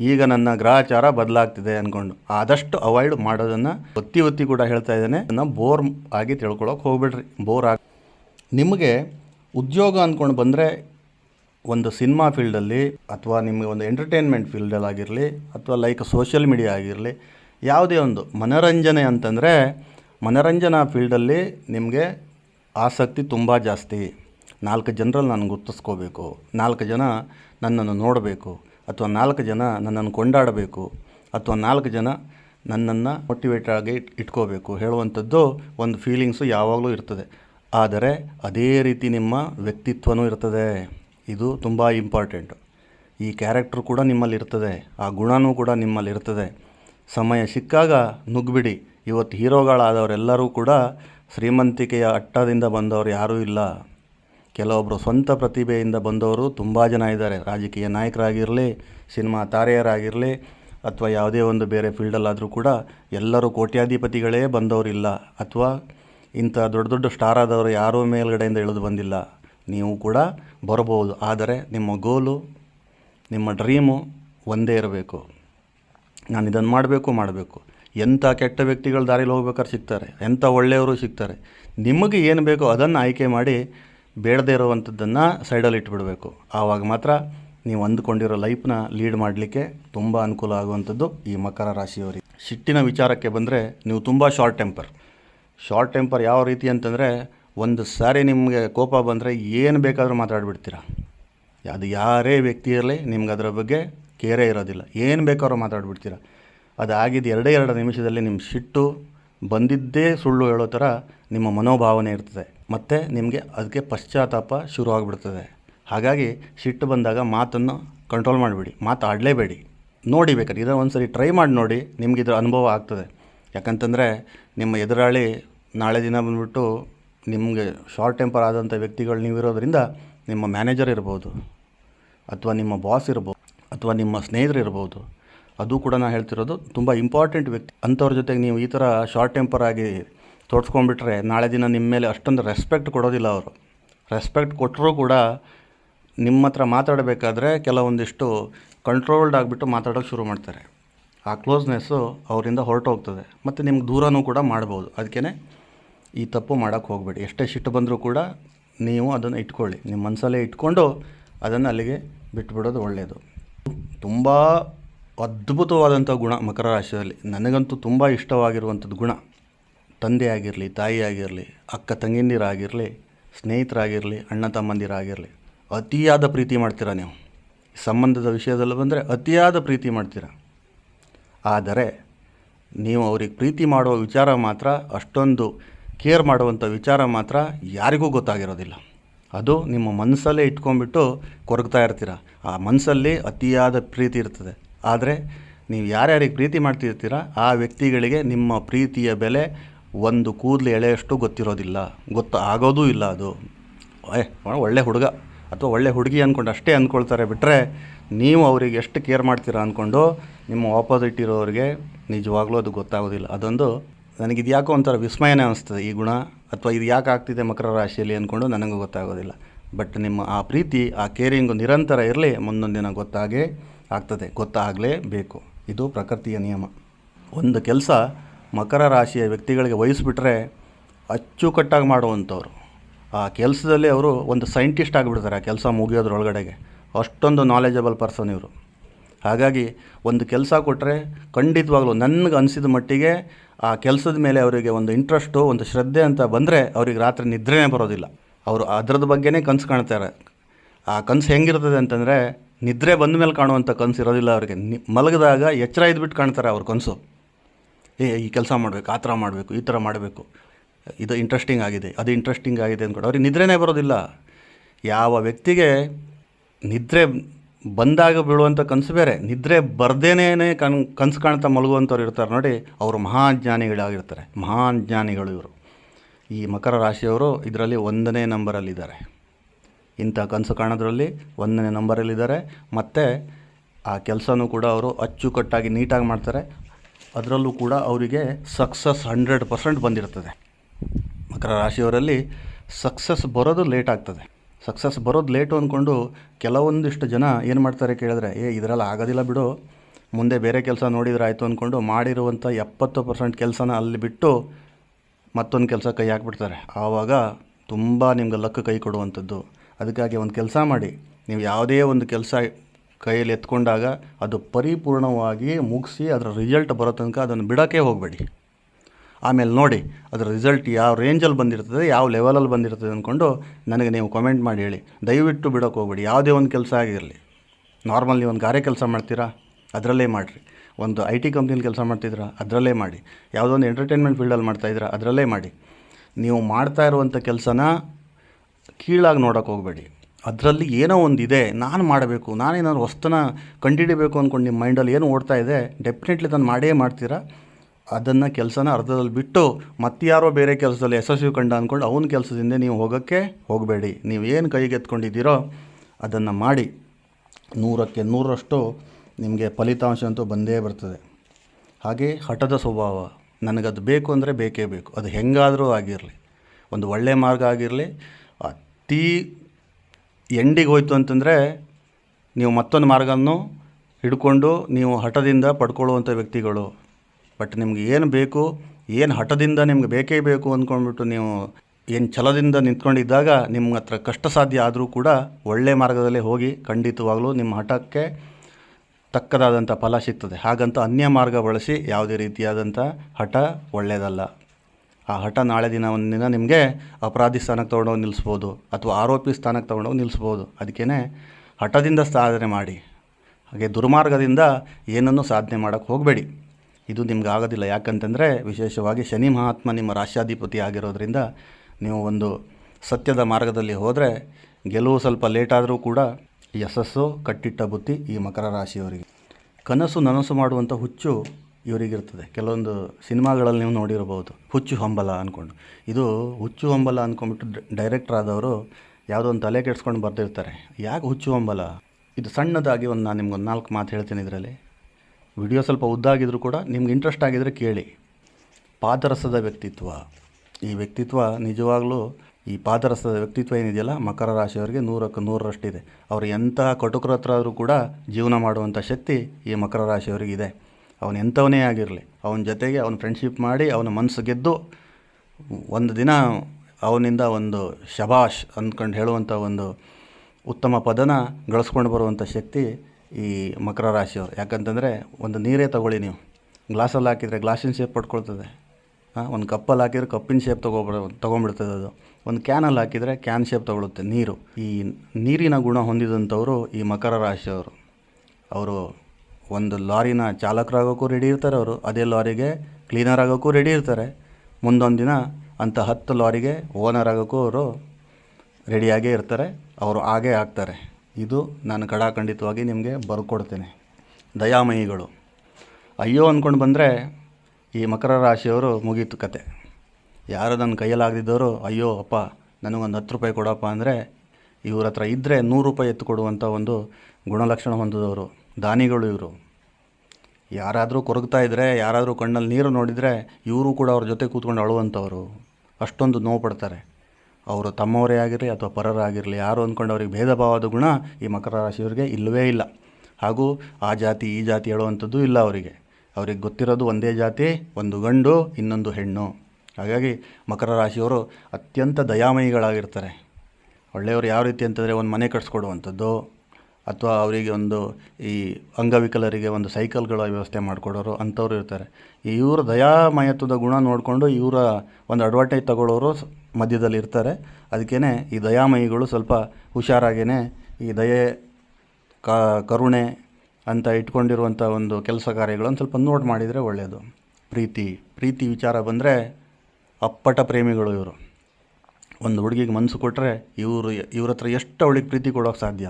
ಈಗ ನನ್ನ ಗ್ರಹಚಾರ ಬದಲಾಗ್ತಿದೆ ಅಂದ್ಕೊಂಡು ಆದಷ್ಟು ಅವಾಯ್ಡ್ ಮಾಡೋದನ್ನು ಒತ್ತಿ ಒತ್ತಿ ಕೂಡ ಹೇಳ್ತಾ ಇದ್ದೇನೆ. ಅದನ್ನು ಬೋರ್ ಆಗಿ ತಿಳ್ಕೊಳಕ್ಕೆ ಹೋಗ್ಬಿಡ್ರಿ. ಬೋರ್ ಆಗಿ ನಿಮಗೆ ಉದ್ಯೋಗ ಅಂದ್ಕೊಂಡು ಬಂದರೆ ಒಂದು ಸಿನಿಮಾ ಫೀಲ್ಡಲ್ಲಿ ಅಥವಾ ನಿಮಗೆ ಒಂದು ಎಂಟರ್ಟೈನ್ಮೆಂಟ್ ಫೀಲ್ಡಲ್ಲಿ ಆಗಿರಲಿ ಅಥವಾ ಲೈಕ್ ಸೋಷಿಯಲ್ ಮೀಡಿಯಾ ಆಗಿರಲಿ, ಯಾವುದೇ ಒಂದು ಮನೋರಂಜನೆ ಅಂತಂದರೆ ಮನೋರಂಜನಾ ಫೀಲ್ಡಲ್ಲಿ ನಿಮಗೆ ಆಸಕ್ತಿ ತುಂಬ ಜಾಸ್ತಿ. ನಾಲ್ಕು ಜನರಲ್ಲಿ ನಾನು ಗುರ್ತಿಸ್ಕೋಬೇಕು, ನಾಲ್ಕು ಜನ ನನ್ನನ್ನು ನೋಡಬೇಕು, ಅಥವಾ ನಾಲ್ಕು ಜನ ನನ್ನನ್ನು ಕೊಂಡಾಡಬೇಕು, ಅಥವಾ ನಾಲ್ಕು ಜನ ನನ್ನನ್ನು ಮೋಟಿವೇಟ್ ಆಗಿ ಇಟ್ಕೋಬೇಕು, ಹೇಳುವಂಥದ್ದು ಒಂದು ಫೀಲಿಂಗ್ಸು ಯಾವಾಗಲೂ ಇರ್ತದೆ. ಆದರೆ ಅದೇ ರೀತಿ ನಿಮ್ಮ ವ್ಯಕ್ತಿತ್ವನೂ ಇರ್ತದೆ. ಇದು ತುಂಬ ಇಂಪಾರ್ಟೆಂಟ್ ಈ ಕ್ಯಾರೆಕ್ಟ್ರು ಕೂಡ ನಿಮ್ಮಲ್ಲಿರ್ತದೆ ಆ ಗುಣನೂ ಕೂಡ ನಿಮ್ಮಲ್ಲಿರ್ತದೆ ಸಮಯ ಸಿಕ್ಕಾಗ ನುಗ್ಗಿಬಿಡಿ ಇವತ್ತು ಹೀರೋಗಳಾದವರೆಲ್ಲರೂ ಕೂಡ ಶ್ರೀಮಂತಿಕೆಯ ಅಟ್ಟದಿಂದ ಬಂದವರು ಯಾರೂ ಇಲ್ಲ. ಕೆಲವೊಬ್ಬರು ಸ್ವಂತ ಪ್ರತಿಭೆಯಿಂದ ಬಂದವರು ತುಂಬ ಜನ ಇದ್ದಾರೆ. ರಾಜಕೀಯ ನಾಯಕರಾಗಿರಲಿ, ಸಿನಿಮಾ ತಾರೆಯರಾಗಿರಲಿ, ಅಥವಾ ಯಾವುದೇ ಒಂದು ಬೇರೆ ಫೀಲ್ಡಲ್ಲಾದರೂ ಕೂಡ ಎಲ್ಲರೂ ಕೋಟ್ಯಾಧಿಪತಿಗಳೇ ಬಂದವರಿಲ್ಲ. ಅಥವಾ ಇಂಥ ದೊಡ್ಡ ದೊಡ್ಡ ಸ್ಟಾರ್ ಆದವರು ಯಾರೂ ಮೇಲ್ಗಡೆಯಿಂದ ಇಳಿದು ಬಂದಿಲ್ಲ. ನೀವು ಕೂಡ ಬರಬಹುದು. ಆದರೆ ನಿಮ್ಮ ಗೋಲು ನಿಮ್ಮ ಡ್ರೀಮು ಒಂದೇ ಇರಬೇಕು. ನಾನು ಇದನ್ನು ಮಾಡಬೇಕು ಮಾಡಬೇಕು. ಎಂಥ ಕೆಟ್ಟ ವ್ಯಕ್ತಿಗಳು ದಾರಿಲಿ ಹೋಗ್ಬೇಕಾದ್ರೆ ಸಿಗ್ತಾರೆ. ಎಂಥ ಒಳ್ಳೆಯವರು ಸಿಗ್ತಾರೆ. ನಿಮಗೆ ಏನು ಬೇಕೋ ಅದನ್ನು ಆಯ್ಕೆ ಮಾಡಿ ಬೇಡದೇ ಇರುವಂಥದ್ದನ್ನು ಸೈಡಲ್ಲಿ ಇಟ್ಬಿಡಬೇಕು. ಆವಾಗ ಮಾತ್ರ ನೀವು ಅಂದ್ಕೊಂಡಿರೋ ಲೈಫ್ನ ಲೀಡ್ ಮಾಡಲಿಕ್ಕೆ ತುಂಬ ಅನುಕೂಲ ಆಗುವಂಥದ್ದು ಈ ಮಕರ ರಾಶಿಯವರಿಗೆ. ಸಿಟ್ಟಿನ ವಿಚಾರಕ್ಕೆ ಬಂದರೆ ನೀವು ತುಂಬ ಶಾರ್ಟ್ ಟೆಂಪರ್ ಶಾರ್ಟ್ ಟೆಂಪರ್ ಯಾವ ರೀತಿ ಅಂತಂದರೆ, ಒಂದು ಸಾರಿ ನಿಮಗೆ ಕೋಪ ಬಂದರೆ ಏನು ಬೇಕಾದರೂ ಮಾತಾಡಿಬಿಡ್ತೀರ. ಅದು ಯಾರೇ ವ್ಯಕ್ತಿ ಇರಲಿ, ನಿಮ್ಗೆ ಅದರ ಬಗ್ಗೆ ಕೇರೆ ಇರೋದಿಲ್ಲ. ಏನು ಬೇಕಾದ್ರೂ ಮಾತಾಡಿಬಿಡ್ತೀರಾ. ಅದು ಆಗಿದ್ದು ಎರಡೇ ಎರಡು ನಿಮಿಷದಲ್ಲಿ ನಿಮ್ಮ ಸಿಟ್ಟು ಬಂದಿದ್ದೇ ಸುಳ್ಳು ಹೇಳೋ ಥರ ನಿಮ್ಮ ಮನೋಭಾವನೆ ಇರ್ತದೆ. ಮತ್ತು ನಿಮಗೆ ಅದಕ್ಕೆ ಪಶ್ಚಾತ್ತಾಪ ಶುರು ಆಗಿಬಿಡ್ತದೆ. ಹಾಗಾಗಿ ಸಿಟ್ಟು ಬಂದಾಗ ಮಾತನ್ನು ಕಂಟ್ರೋಲ್ ಮಾಡಿಬಿಡಿ. ಮಾತಾಡಲೇಬೇಡಿ. ನೋಡಿ ಬೇಕಾದ್ರೆ ಇದನ್ನು ಒಂದು ಸರಿ ಟ್ರೈ ಮಾಡಿ ನೋಡಿ, ನಿಮ್ಗೆ ಇದರ ಅನುಭವ ಆಗ್ತದೆ. ಯಾಕಂತಂದರೆ ನಿಮ್ಮ ಎದುರಾಳಿ ನಾಳೆ ದಿನ ಬಂದುಬಿಟ್ಟು ನಿಮಗೆ ಶಾರ್ಟ್ ಟೆಂಪರ್ ಆದಂಥ ವ್ಯಕ್ತಿಗಳು ನೀವಿರೋದ್ರಿಂದ ನಿಮ್ಮ ಮ್ಯಾನೇಜರ್ ಇರ್ಬೋದು, ಅಥವಾ ನಿಮ್ಮ ಬಾಸ್ ಇರ್ಬೋದು, ಅಥವಾ ನಿಮ್ಮ ಸ್ನೇಹಿತರು ಇರ್ಬೋದು, ಅದು ಕೂಡ ನಾನು ಹೇಳ್ತಿರೋದು ತುಂಬ ಇಂಪಾರ್ಟೆಂಟ್ ವ್ಯಕ್ತಿ. ಅಂಥವ್ರ ಜೊತೆಗೆ ನೀವು ಈ ಥರ ಶಾರ್ಟ್ ಟೆಂಪರ್ ಆಗಿ ತೋರಿಸ್ಕೊಂಡ್ಬಿಟ್ರೆ ನಾಳೆ ದಿನ ನಿಮ್ಮ ಮೇಲೆ ಅಷ್ಟೊಂದು ರೆಸ್ಪೆಕ್ಟ್ ಕೊಡೋದಿಲ್ಲ ಅವರು. ರೆಸ್ಪೆಕ್ಟ್ ಕೊಟ್ಟರೂ ಕೂಡ ನಿಮ್ಮ ಹತ್ರ ಮಾತಾಡಬೇಕಾದ್ರೆ ಕೆಲವೊಂದಿಷ್ಟು ಕಂಟ್ರೋಲ್ಡ್ ಆಗಿಬಿಟ್ಟು ಮಾತಾಡೋಕ್ಕೆ ಶುರು ಮಾಡ್ತಾರೆ. ಆ ಕ್ಲೋಸ್ನೆಸ್ಸು ಅವರಿಂದ ಹೊರಟೋಗ್ತದೆ. ಮತ್ತು ನಿಮ್ಗೆ ದೂರನೂ ಕೂಡ ಮಾಡ್ಬೋದು. ಅದಕ್ಕೇ ಈ ತಪ್ಪು ಮಾಡೋಕ್ಕೆ ಹೋಗಬೇಡಿ. ಎಷ್ಟೇ ಸಿಟ್ಟು ಬಂದರೂ ಕೂಡ ನೀವು ಅದನ್ನು ಇಟ್ಕೊಳ್ಳಿ. ನಿಮ್ಮ ಮನಸ್ಸಲ್ಲೇ ಇಟ್ಕೊಂಡು ಅದನ್ನು ಅಲ್ಲಿಗೆ ಬಿಟ್ಬಿಡೋದು ಒಳ್ಳೆಯದು ತುಂಬ ಅದ್ಭುತವಾದಂಥ ಗುಣ ಮಕರ ರಾಶಿಯಲ್ಲಿ. ನನಗಂತೂ ತುಂಬ ಇಷ್ಟವಾಗಿರುವಂಥದ್ದು ಗುಣ. ತಂದೆ ಆಗಿರಲಿ, ತಾಯಿ ಆಗಿರಲಿ, ಅಕ್ಕ ತಂಗಿಂದಿರಾಗಿರಲಿ ಸ್ನೇಹಿತರಾಗಿರಲಿ, ಅಣ್ಣ ತಮ್ಮಂದಿರಾಗಿರಲಿ, ಅತಿಯಾದ ಪ್ರೀತಿ ಮಾಡ್ತೀರಾ ನೀವು? ಸಂಬಂಧದ ವಿಷಯದಲ್ಲಿ ಬಂದರೆ ಅತಿಯಾದ ಪ್ರೀತಿ ಮಾಡ್ತೀರಾ? ಆದರೆ ನೀವು ಅವ್ರಿಗೆ ಪ್ರೀತಿ ಮಾಡುವ ವಿಚಾರ ಮಾತ್ರ, ಅಷ್ಟೊಂದು ಕೇರ್ ಮಾಡುವಂಥ ವಿಚಾರ ಮಾತ್ರ ಯಾರಿಗೂ ಗೊತ್ತಾಗಿರೋದಿಲ್ಲ. ಅದು ನಿಮ್ಮ ಮನಸ್ಸಲ್ಲೇ ಇಟ್ಕೊಂಡ್ಬಿಟ್ಟು ಕೊರಗ್ತಾ ಇರ್ತೀರ. ಆ ಮನಸ್ಸಲ್ಲಿ ಅತಿಯಾದ ಪ್ರೀತಿ ಇರ್ತದೆ. ಆದರೆ ನೀವು ಯಾರ್ಯಾರಿಗೆ ಪ್ರೀತಿ ಮಾಡ್ತಿರ್ತೀರ, ಆ ವ್ಯಕ್ತಿಗಳಿಗೆ ನಿಮ್ಮ ಪ್ರೀತಿಯ ಬೆಲೆ ಒಂದು ಕೂದಲು ಎಳೆಯಷ್ಟು ಗೊತ್ತಿರೋದಿಲ್ಲ. ಗೊತ್ತು ಆಗೋದೂ ಇಲ್ಲ ಅದು. ಏ ಒಳ್ಳೆ ಹುಡುಗ ಅಥವಾ ಒಳ್ಳೆ ಹುಡುಗಿ ಅಂದ್ಕೊಂಡು ಅಷ್ಟೇ ಅಂದ್ಕೊಳ್ತಾರೆ. ಬಿಟ್ಟರೆ ನೀವು ಅವರಿಗೆ ಎಷ್ಟು ಕೇರ್ ಮಾಡ್ತೀರಾ ಅಂದ್ಕೊಂಡು ನಿಮ್ಮ ಆಪೋಸಿಟ್ ಇರೋರಿಗೆ ನಿಜವಾಗ್ಲೂ ಅದು ಗೊತ್ತಾಗೋದಿಲ್ಲ. ಅದೊಂದು ನನಗಿದು ಯಾಕೋ ಒಂಥರ ವಿಸ್ಮಯನೇ ಅನಿಸ್ತದೆ ಈ ಗುಣ, ಅಥವಾ ಇದು ಯಾಕೆ ಆಗ್ತಿದೆ ಮಕರ ರಾಶಿಯಲ್ಲಿ ಅಂದ್ಕೊಂಡು ನನಗೂ ಗೊತ್ತಾಗೋದಿಲ್ಲ. ಬಟ್ ನಿಮ್ಮ ಆ ಪ್ರೀತಿ, ಆ ಕೇರಿಂಗು ನಿರಂತರ ಇರಲಿ, ಮುಂದೊಂದಿನ ದಿನ ಗೊತ್ತಾಗೇ ಆಗ್ತದೆ. ಗೊತ್ತಾಗಲೇಬೇಕು ಇದು ಪ್ರಕೃತಿಯ ನಿಯಮ. ಒಂದು ಕೆಲಸ ಮಕರ ರಾಶಿಯ ವ್ಯಕ್ತಿಗಳಿಗೆ ವಹಿಸ್ಬಿಟ್ರೆ ಅಚ್ಚುಕಟ್ಟಾಗಿ ಮಾಡುವಂಥವ್ರು. ಆ ಕೆಲಸದಲ್ಲಿ ಅವರು ಒಂದು ಸೈಂಟಿಸ್ಟ್ ಆಗಿಬಿಡ್ತಾರೆ, ಆ ಕೆಲಸ ಮುಗಿಯೋದ್ರೊಳಗಡೆಗೆ. ಅಷ್ಟೊಂದು ನಾಲೆಜಬಲ್ ಪರ್ಸನ್ ಇವರು. ಹಾಗಾಗಿ ಒಂದು ಕೆಲಸ ಕೊಟ್ಟರೆ ಖಂಡಿತವಾಗ್ಲೂ ನನಗೆ ಅನಿಸಿದ ಮಟ್ಟಿಗೆ ಆ ಕೆಲಸದ ಮೇಲೆ ಅವರಿಗೆ ಒಂದು ಇಂಟ್ರೆಸ್ಟು ಒಂದು ಶ್ರದ್ಧೆ ಅಂತ ಬಂದರೆ ಅವ್ರಿಗೆ ರಾತ್ರಿ ನಿದ್ರೆನೇ ಬರೋದಿಲ್ಲ. ಅವರು ಅದರದ ಬಗ್ಗೆನೇ ಕನಸು ಕಾಣ್ತಾರೆ. ಆ ಕನಸು ಹೆಂಗಿರ್ತದೆ ಅಂತಂದರೆ ನಿದ್ರೆ ಬಂದ ಮೇಲೆ ಕಾಣುವಂಥ ಕನಸು ಇರೋದಿಲ್ಲ ಅವರಿಗೆ. ನಿ, ಮಲಗಿದಾಗ ಎಚ್ಚರ ಇದ್ಬಿಟ್ಟು ಕಾಣ್ತಾರೆ ಅವ್ರ ಕನಸು. ಏ, ಈ ಕೆಲಸ ಮಾಡಬೇಕು ಆ ಥರ ಮಾಡಬೇಕು, ಈ ಥರ ಮಾಡಬೇಕು. ಇದು ಇಂಟ್ರೆಸ್ಟಿಂಗ್ ಆಗಿದೆ, ಅದು ಇಂಟ್ರೆಸ್ಟಿಂಗ್ ಆಗಿದೆ ಅಂದ್ಕೊಂಡು ಅವ್ರಿಗೆ ನಿದ್ರೆನೇ ಬರೋದಿಲ್ಲ. ಯಾವ ವ್ಯಕ್ತಿಗೆ ನಿದ್ರೆ ಬಂದಾಗ ಬೀಳುವಂಥ ಕನಸು ಬೇರೆ. ನಿದ್ರೆ ಬರ್ದೇನೇ ಕಣ್, ಕನಸು ಕಾಣ್ತಾ ಮಲಗುವಂಥವ್ರು ಇರ್ತಾರೆ ನೋಡಿ, ಅವರು ಮಹಾಜ್ಞಾನಿಗಳಾಗಿರ್ತಾರೆ. ಮಹಾನ್ ಜ್ಞಾನಿಗಳು ಇವರು. ಈ ಮಕರ ರಾಶಿಯವರು ಇದರಲ್ಲಿ ಒಂದನೇ ನಂಬರಲ್ಲಿದ್ದಾರೆ. ಇಂಥ ಕನಸು ಕಾಣೋದ್ರಲ್ಲಿ ಒಂದನೇ ನಂಬರಲ್ಲಿದ್ದಾರೆ. ಮತ್ತು ಆ ಕೆಲಸನೂ ಕೂಡ ಅವರು ಅಚ್ಚುಕಟ್ಟಾಗಿ ನೀಟಾಗಿ ಮಾಡ್ತಾರೆ. ಅದರಲ್ಲೂ ಕೂಡ ಅವರಿಗೆ ಸಕ್ಸಸ್ ಹಂಡ್ರೆಡ್ ಪರ್ಸೆಂಟ್ ಬಂದಿರ್ತದೆ. ಮಕರ ರಾಶಿಯವರಲ್ಲಿ ಸಕ್ಸಸ್ ಬರೋದು ಲೇಟ್ ಆಗ್ತದೆ. ಸಕ್ಸಸ್ ಬರೋದು ಲೇಟು ಅಂದ್ಕೊಂಡು ಕೆಲವೊಂದಿಷ್ಟು ಜನ ಏನು ಮಾಡ್ತಾರೆ ಕೇಳಿದ್ರೆ, ಏ, ಇದರಲ್ಲಿ ಆಗೋದಿಲ್ಲ ಬಿಡು. ಮುಂದೆ ಬೇರೆ ಕೆಲಸ ನೋಡಿದ್ರೆ ಆಯಿತು ಅಂದ್ಕೊಂಡು ಮಾಡಿರುವಂಥ ಎಪ್ಪತ್ತು ಪರ್ಸೆಂಟ್ ಕೆಲಸನ ಅಲ್ಲಿ ಬಿಟ್ಟು ಮತ್ತೊಂದು ಕೆಲಸ ಕೈ ಹಾಕ್ಬಿಡ್ತಾರೆ. ಆವಾಗ ತುಂಬ ನಿಮ್ಗೆ ಲಕ್ ಕೈ ಕೊಡುವಂಥದ್ದು. ಅದಕ್ಕಾಗಿ ಒಂದು ಕೆಲಸ ಮಾಡಿ. ನೀವು ಯಾವುದೇ ಒಂದು ಕೆಲಸ ಕೈಯಲ್ಲಿ ಎತ್ಕೊಂಡಾಗ ಅದು ಪರಿಪೂರ್ಣವಾಗಿ ಮುಗಿಸಿ ಅದರ ರಿಸಲ್ಟ್ ಬರೋ ತನಕ ಅದನ್ನು ಬಿಡೋಕ್ಕೆ ಹೋಗಬೇಡಿ. ಆಮೇಲೆ ನೋಡಿ, ಅದರ ರಿಸಲ್ಟ್ ಯಾವ ರೇಂಜಲ್ಲಿ ಬಂದಿರ್ತದೆ, ಯಾವ ಲೆವೆಲಲ್ಲಿ ಬಂದಿರ್ತದೆ ಅಂದ್ಕೊಂಡು ನನಗೆ ನೀವು ಕಮೆಂಟ್ ಮಾಡಿ ಹೇಳಿ. ದಯವಿಟ್ಟು ಬಿಡೋಕ್ಕೆ ಹೋಗ್ಬೇಡಿ. ಯಾವುದೇ ಒಂದು ಕೆಲಸ ಆಗಿರಲಿ. ನಾರ್ಮಲ್ ನೀವು ಒಂದು ಗಾರೆ ಕೆಲಸ ಮಾಡ್ತೀರಾ? ಅದರಲ್ಲೇ ಮಾಡಿರಿ. ಒಂದು ಐ ಟಿ ಕಂಪ್ನಿಲಿ ಕೆಲಸ ಮಾಡ್ತಿದ್ದೀರಾ? ಅದರಲ್ಲೇ ಮಾಡಿ. ಯಾವುದೋ ಒಂದು ಎಂಟರ್ಟೈನ್ಮೆಂಟ್ ಫೀಲ್ಡಲ್ಲಿ ಮಾಡ್ತಾಯಿದ್ದೀರಾ ಅದರಲ್ಲೇ ಮಾಡಿ. ನೀವು ಮಾಡ್ತಾ ಇರುವಂಥ ಕೆಲಸನ ಕೀಳಾಗಿ ನೋಡೋಕೆ ಹೋಗಬೇಡಿ. ಅದರಲ್ಲಿ ಏನೋ ಒಂದು ಇದೆ. ನಾನು ಮಾಡಬೇಕು. ನಾನೇನಾದ್ರು ಹೊಸ್ತನ ಕಂಡುಹಿಡಿಬೇಕು ಅಂದ್ಕೊಂಡು ನಿಮ್ಮ ಮೈಂಡಲ್ಲಿ ಏನು ಓಡ್ತಾ ಇದೆ ಡೆಫಿನೆಟ್ಲಿ ಅದನ್ನು ಮಾಡೇ ಮಾಡ್ತೀರಾ? ಅದನ್ನು ಕೆಲಸನ ಅರ್ಧದಲ್ಲಿ ಬಿಟ್ಟು ಮತ್ತಾರೋ ಬೇರೆ ಕೆಲಸದಲ್ಲಿ ಯಶಸ್ವಿ ಕಂಡ ಅಂದ್ಕೊಂಡು ಅವನ ಕೆಲಸದಿಂದ ನೀವು ಹೋಗೋಕ್ಕೆ ಹೋಗಬೇಡಿ. ನೀವು ಏನು ಕೈಗೆ ಎತ್ಕೊಂಡಿದ್ದೀರೋ ಅದನ್ನು ಮಾಡಿ. ನೂರಕ್ಕೆ ನೂರರಷ್ಟು ನಿಮಗೆ ಫಲಿತಾಂಶ ಅಂತೂ ಬಂದೇ ಬರ್ತದೆ. ಹಾಗೆ ಹಠದ ಸ್ವಭಾವ. ನನಗದು ಬೇಕು ಅಂದರೆ ಬೇಕೇ ಬೇಕು. ಅದು ಹೆಂಗಾದರೂ ಆಗಿರಲಿ. ಒಂದು ಒಳ್ಳೆಯ ಮಾರ್ಗ ಆಗಿರಲಿ. ಅತಿ ಎಂಡಿಗೆ ಹೋಯಿತು ಅಂತಂದರೆ ನೀವು ಮತ್ತೊಂದು ಮಾರ್ಗವನ್ನು ಹಿಡ್ಕೊಂಡು ನೀವು ಹಠದಿಂದ ಪಡ್ಕೊಳ್ಳುವಂಥ ವ್ಯಕ್ತಿಗಳು ಬಟ್ ನಿಮ್ಗೆ ಏನು ಬೇಕು, ಏನು ಹಠದಿಂದ ನಿಮ್ಗೆ ಬೇಕೇ ಬೇಕು ಅಂದ್ಕೊಂಡ್ಬಿಟ್ಟು ನೀವು ಏನು ಛಲದಿಂದ ನಿಂತ್ಕೊಂಡಿದ್ದಾಗ ನಿಮ್ಮ ಹತ್ರ ಕಷ್ಟ ಸಾಧ್ಯ ಆದರೂ ಕೂಡ ಒಳ್ಳೆಯ ಮಾರ್ಗದಲ್ಲೇ ಹೋಗಿ ಖಂಡಿತವಾಗಲೂ ನಿಮ್ಮ ಹಠಕ್ಕೆ ತಕ್ಕದಾದಂಥ ಫಲ ಸಿಗ್ತದೆ. ಹಾಗಂತ ಅನ್ಯ ಮಾರ್ಗ ಬಳಸಿ ಯಾವುದೇ ರೀತಿಯಾದಂಥ ಹಠ ಒಳ್ಳೆಯದಲ್ಲ ಆ ಹಠ ನಾಳೆ ದಿನ ಒಂದಿನ ನಿಮಗೆ ಅಪರಾಧಿ ಸ್ಥಾನಕ್ಕೆ ತೊಗೊಂಡೋಗಿ ನಿಲ್ಲಿಸ್ಬೋದು ಅಥವಾ ಆರೋಪಿ ಸ್ಥಾನಕ್ಕೆ ತೊಗೊಂಡೋಗಿ ನಿಲ್ಲಿಸ್ಬೋದು ಅದಕ್ಕೇ ಹಠದಿಂದ ಸಾಧನೆ ಮಾಡಿ. ಹಾಗೆ ದುರ್ಮಾರ್ಗದಿಂದ ಏನನ್ನೂ ಸಾಧನೆ ಮಾಡೋಕ್ಕೆ ಹೋಗಬೇಡಿ. ಇದು ನಿಮ್ಗೆ ಆಗೋದಿಲ್ಲ. ಯಾಕಂತಂದರೆ ವಿಶೇಷವಾಗಿ ಶನಿ ಮಹಾತ್ಮ ನಿಮ್ಮ ರಾಶ್ಯಾಧಿಪತಿ ಆಗಿರೋದ್ರಿಂದ ನೀವು ಒಂದು ಸತ್ಯದ ಮಾರ್ಗದಲ್ಲಿ ಹೋದರೆ ಗೆಲುವು ಸ್ವಲ್ಪ ಲೇಟಾದರೂ ಕೂಡ ಯಶಸ್ಸು, ಕಟ್ಟಿಟ್ಟ ಬುತ್ತಿ ಈ ಮಕರ ರಾಶಿಯವರಿಗೆ. ಕನಸು ನನಸು ಮಾಡುವಂಥ ಹುಚ್ಚು ಇವರಿಗಿರ್ತದೆ. ಕೆಲವೊಂದು ಸಿನಿಮಾಗಳಲ್ಲಿ ನೀವು ನೋಡಿರಬಹುದು. ಹುಚ್ಚು ಹಂಬಲ ಅಂದ್ಕೊಂಡು ಇದು ಹುಚ್ಚು ಹಂಬಲ ಅಂದ್ಕೊಂಡ್ಬಿಟ್ಟು ಡೈರೆಕ್ಟರ್ ಆದವರು ಯಾವುದೋ ಒಂದು ತಲೆ ಕೆಡಿಸ್ಕೊಂಡು ಬರ್ದಿರ್ತಾರೆ. ಯಾಕೆ ಹುಚ್ಚು ಹಂಬಲ? ಇದು ಸಣ್ಣದಾಗಿ ಒಂದು ನಾನು ನಿಮ್ಗೊಂದು ನಾಲ್ಕು ಮಾತು ಹೇಳ್ತೀನಿ ಇದರಲ್ಲಿ. ವಿಡಿಯೋ ಸ್ವಲ್ಪ ಉದ್ದಾಗಿದ್ದರೂ ಕೂಡ ನಿಮ್ಗೆ ಇಂಟ್ರೆಸ್ಟ್ ಆಗಿದರೆ ಕೇಳಿ. ಪಾದರಸದ ವ್ಯಕ್ತಿತ್ವ. ಈ ವ್ಯಕ್ತಿತ್ವ ನಿಜವಾಗ್ಲೂ ಈ ಪಾದರಸದ ವ್ಯಕ್ತಿತ್ವ ಏನಿದೆಯಲ್ಲ, ಮಕರ ರಾಶಿಯವರಿಗೆ ನೂರಕ್ಕೆ ನೂರರಷ್ಟಿದೆ. ಅವರು ಎಂತಹ ಕಟುಕರ ಹತ್ರ ಆದರೂ ಕೂಡ ಜೀವನ ಮಾಡುವಂಥ ಶಕ್ತಿ ಈ ಮಕರ ರಾಶಿಯವರಿಗಿದೆ ಅವನು ಎಂಥವನೇ ಆಗಿರಲಿ, ಅವನ ಜೊತೆಗೆ ಅವನ ಫ್ರೆಂಡ್ಶಿಪ್ ಮಾಡಿ ಅವನ ಮನಸ್ಸು ಗೆದ್ದು ಒಂದು ದಿನ ಅವನಿಂದ ಒಂದು ಶಬಾಷ್ ಅಂದ್ಕೊಂಡು ಹೇಳುವಂಥ ಒಂದು ಉತ್ತಮ ಪದನ ಗಳಿಸ್ಕೊಂಡು ಬರುವಂಥ ಶಕ್ತಿ ಈ ಮಕರ ರಾಶಿಯವರು. ಯಾಕಂತಂದರೆ ಒಂದು ನೀರೇ ತಗೊಳ್ಳಿ ನೀವು. ಗ್ಲಾಸಲ್ಲಿ ಹಾಕಿದರೆ ಗ್ಲಾಸಿನ ಶೇಪ್ ಪಡ್ಕೊಳ್ತದೆ. ಹಾಂ, ಒಂದು ಕಪ್ಪಲ್ಲಿ ಹಾಕಿದರೆ ಕಪ್ಪಿನ ಶೇಪ್ ತೊಗೊಬಿಡ ತೊಗೊಂಬಿಡ್ತದೆ ಅದು. ಒಂದು ಕ್ಯಾನಲ್ಲಿ ಹಾಕಿದರೆ ಕ್ಯಾನ್ ಶೇಪ್ ತೊಗೊಳುತ್ತೆ ನೀರು. ಈ ನೀರಿನ ಗುಣ ಹೊಂದಿದಂಥವರು ಈ ಮಕರ ರಾಶಿಯವರು. ಅವರು ಒಂದು ಲಾರಿನ ಚಾಲಕರಾಗೋಕ್ಕೂ ರೆಡಿ ಇರ್ತಾರೆ ಅವರು. ಅದೇ ಲಾರಿಗೆ ಕ್ಲೀನರ್ ಆಗೋಕ್ಕೂ ರೆಡಿ ಇರ್ತಾರೆ. ಮುಂದೊಂದು ದಿನ ಅಂಥ ಹತ್ತು ಲಾರಿಗೆ ಓನರ್ ಆಗೋಕ್ಕೂ ಅವರು ರೆಡಿಯಾಗೇ ಇರ್ತಾರೆ. ಅವರು ಹಾಗೇ ಆಗ್ತಾರೆ. ಇದು ನಾನು ಕಡಾಖಂಡಿತವಾಗಿ ನಿಮಗೆ ಬರ್ಕೊಡ್ತೇನೆ. ದಯಾಮಯಿಗಳು. ಅಯ್ಯೋ ಅಂದ್ಕೊಂಡು ಬಂದರೆ ಈ ಮಕರ ರಾಶಿಯವರು ಮುಗೀತು ಕತೆ. ಯಾರು ನನ್ನ ಕೈಯಲ್ಲಾಗದಿದ್ದವರು, ಅಯ್ಯೋ ಅಪ್ಪ, ನನಗೊಂದು ಹತ್ತು ರೂಪಾಯಿ ಕೊಡಪ್ಪ ಅಂದರೆ ಇವ್ರ ಹತ್ರ ಇದ್ದರೆ ನೂರು ರೂಪಾಯಿ ಎತ್ತು ಕೊಡುವಂಥ ಒಂದು ಗುಣಲಕ್ಷಣ ಹೊಂದಿದವರು ದಾನಿಗಳು ಇವರು. ಯಾರಾದರೂ ಕೊರಗ್ತಾ ಇದ್ದರೆ ಯಾರಾದರೂ ಕಣ್ಣಲ್ಲಿ ನೀರು ನೋಡಿದರೆ ಇವರು ಕೂಡ ಅವ್ರ ಜೊತೆ ಕೂತ್ಕೊಂಡು ಅಳುವಂಥವ್ರು ಅಷ್ಟೊಂದು ನೋವು ಪಡ್ತಾರೆ. ಅವರು ತಮ್ಮವರೇ ಆಗಿರಲಿ ಅಥವಾ ಪರರಾಗಿರಲಿ ಯಾರು ಅಂದ್ಕೊಂಡು ಅವ್ರಿಗೆ ಭೇದ ಭಾವದ ಗುಣ ಈ ಮಕರ ರಾಶಿಯವರಿಗೆ ಇಲ್ಲವೇ ಇಲ್ಲ. ಹಾಗೂ ಆ ಜಾತಿ, ಈ ಜಾತಿ ಹೇಳುವಂಥದ್ದು ಇಲ್ಲ ಅವರಿಗೆ. ಅವ್ರಿಗೆ ಗೊತ್ತಿರೋದು ಒಂದೇ ಜಾತಿ, ಒಂದು ಗಂಡು, ಇನ್ನೊಂದು ಹೆಣ್ಣು. ಹಾಗಾಗಿ ಮಕರ ರಾಶಿಯವರು ಅತ್ಯಂತ ದಯಾಮಯಿಗಳಾಗಿರ್ತಾರೆ. ಒಳ್ಳೆಯವರು ಯಾವ ರೀತಿ ಅಂತಂದರೆ ಒಂದು ಮನೆ ಕಟ್ಸ್ಕೊಡುವಂಥದ್ದು ಅಥವಾ ಅವರಿಗೆ ಒಂದು ಈ ಅಂಗವಿಕಲರಿಗೆ ಒಂದು ಸೈಕಲ್ಗಳ ವ್ಯವಸ್ಥೆ ಮಾಡಿಕೊಡೋರು ಅಂಥವ್ರು ಇರ್ತಾರೆ. ಇವರ ದಯಾಮಯತ್ವದ ಗುಣ ನೋಡಿಕೊಂಡು ಇವರ ಒಂದು ಅಡ್ವಾಂಟೇಜ್ ತಗೊಳ್ಳೋರು ಮಧ್ಯದಲ್ಲಿ ಇರ್ತಾರೆ. ಅದಕ್ಕೇ ಈ ದಯಾಮಯಿಗಳು ಸ್ವಲ್ಪ ಹುಷಾರಾಗೇ ಈ ದಯೆ ಕರುಣೆ ಅಂತ ಇಟ್ಕೊಂಡಿರುವಂಥ ಒಂದು ಕೆಲಸ ಕಾರ್ಯಗಳನ್ನು ಸ್ವಲ್ಪ ನೋಟ್ ಮಾಡಿದರೆ ಒಳ್ಳೆಯದು ಪ್ರೀತಿ ಪ್ರೀತಿ ವಿಚಾರ ಬಂದರೆ ಅಪ್ಪಟ ಪ್ರೇಮಿಗಳು ಇವರು. ಒಂದು ಹುಡುಗಿಗೆ ಮನಸ್ಸು ಕೊಟ್ಟರೆ ಇವರು, ಇವ್ರ ಹತ್ರ ಎಷ್ಟು ಅವಳಿಗೆ ಪ್ರೀತಿ ಕೊಡೋಕ್ಕೆ ಸಾಧ್ಯ?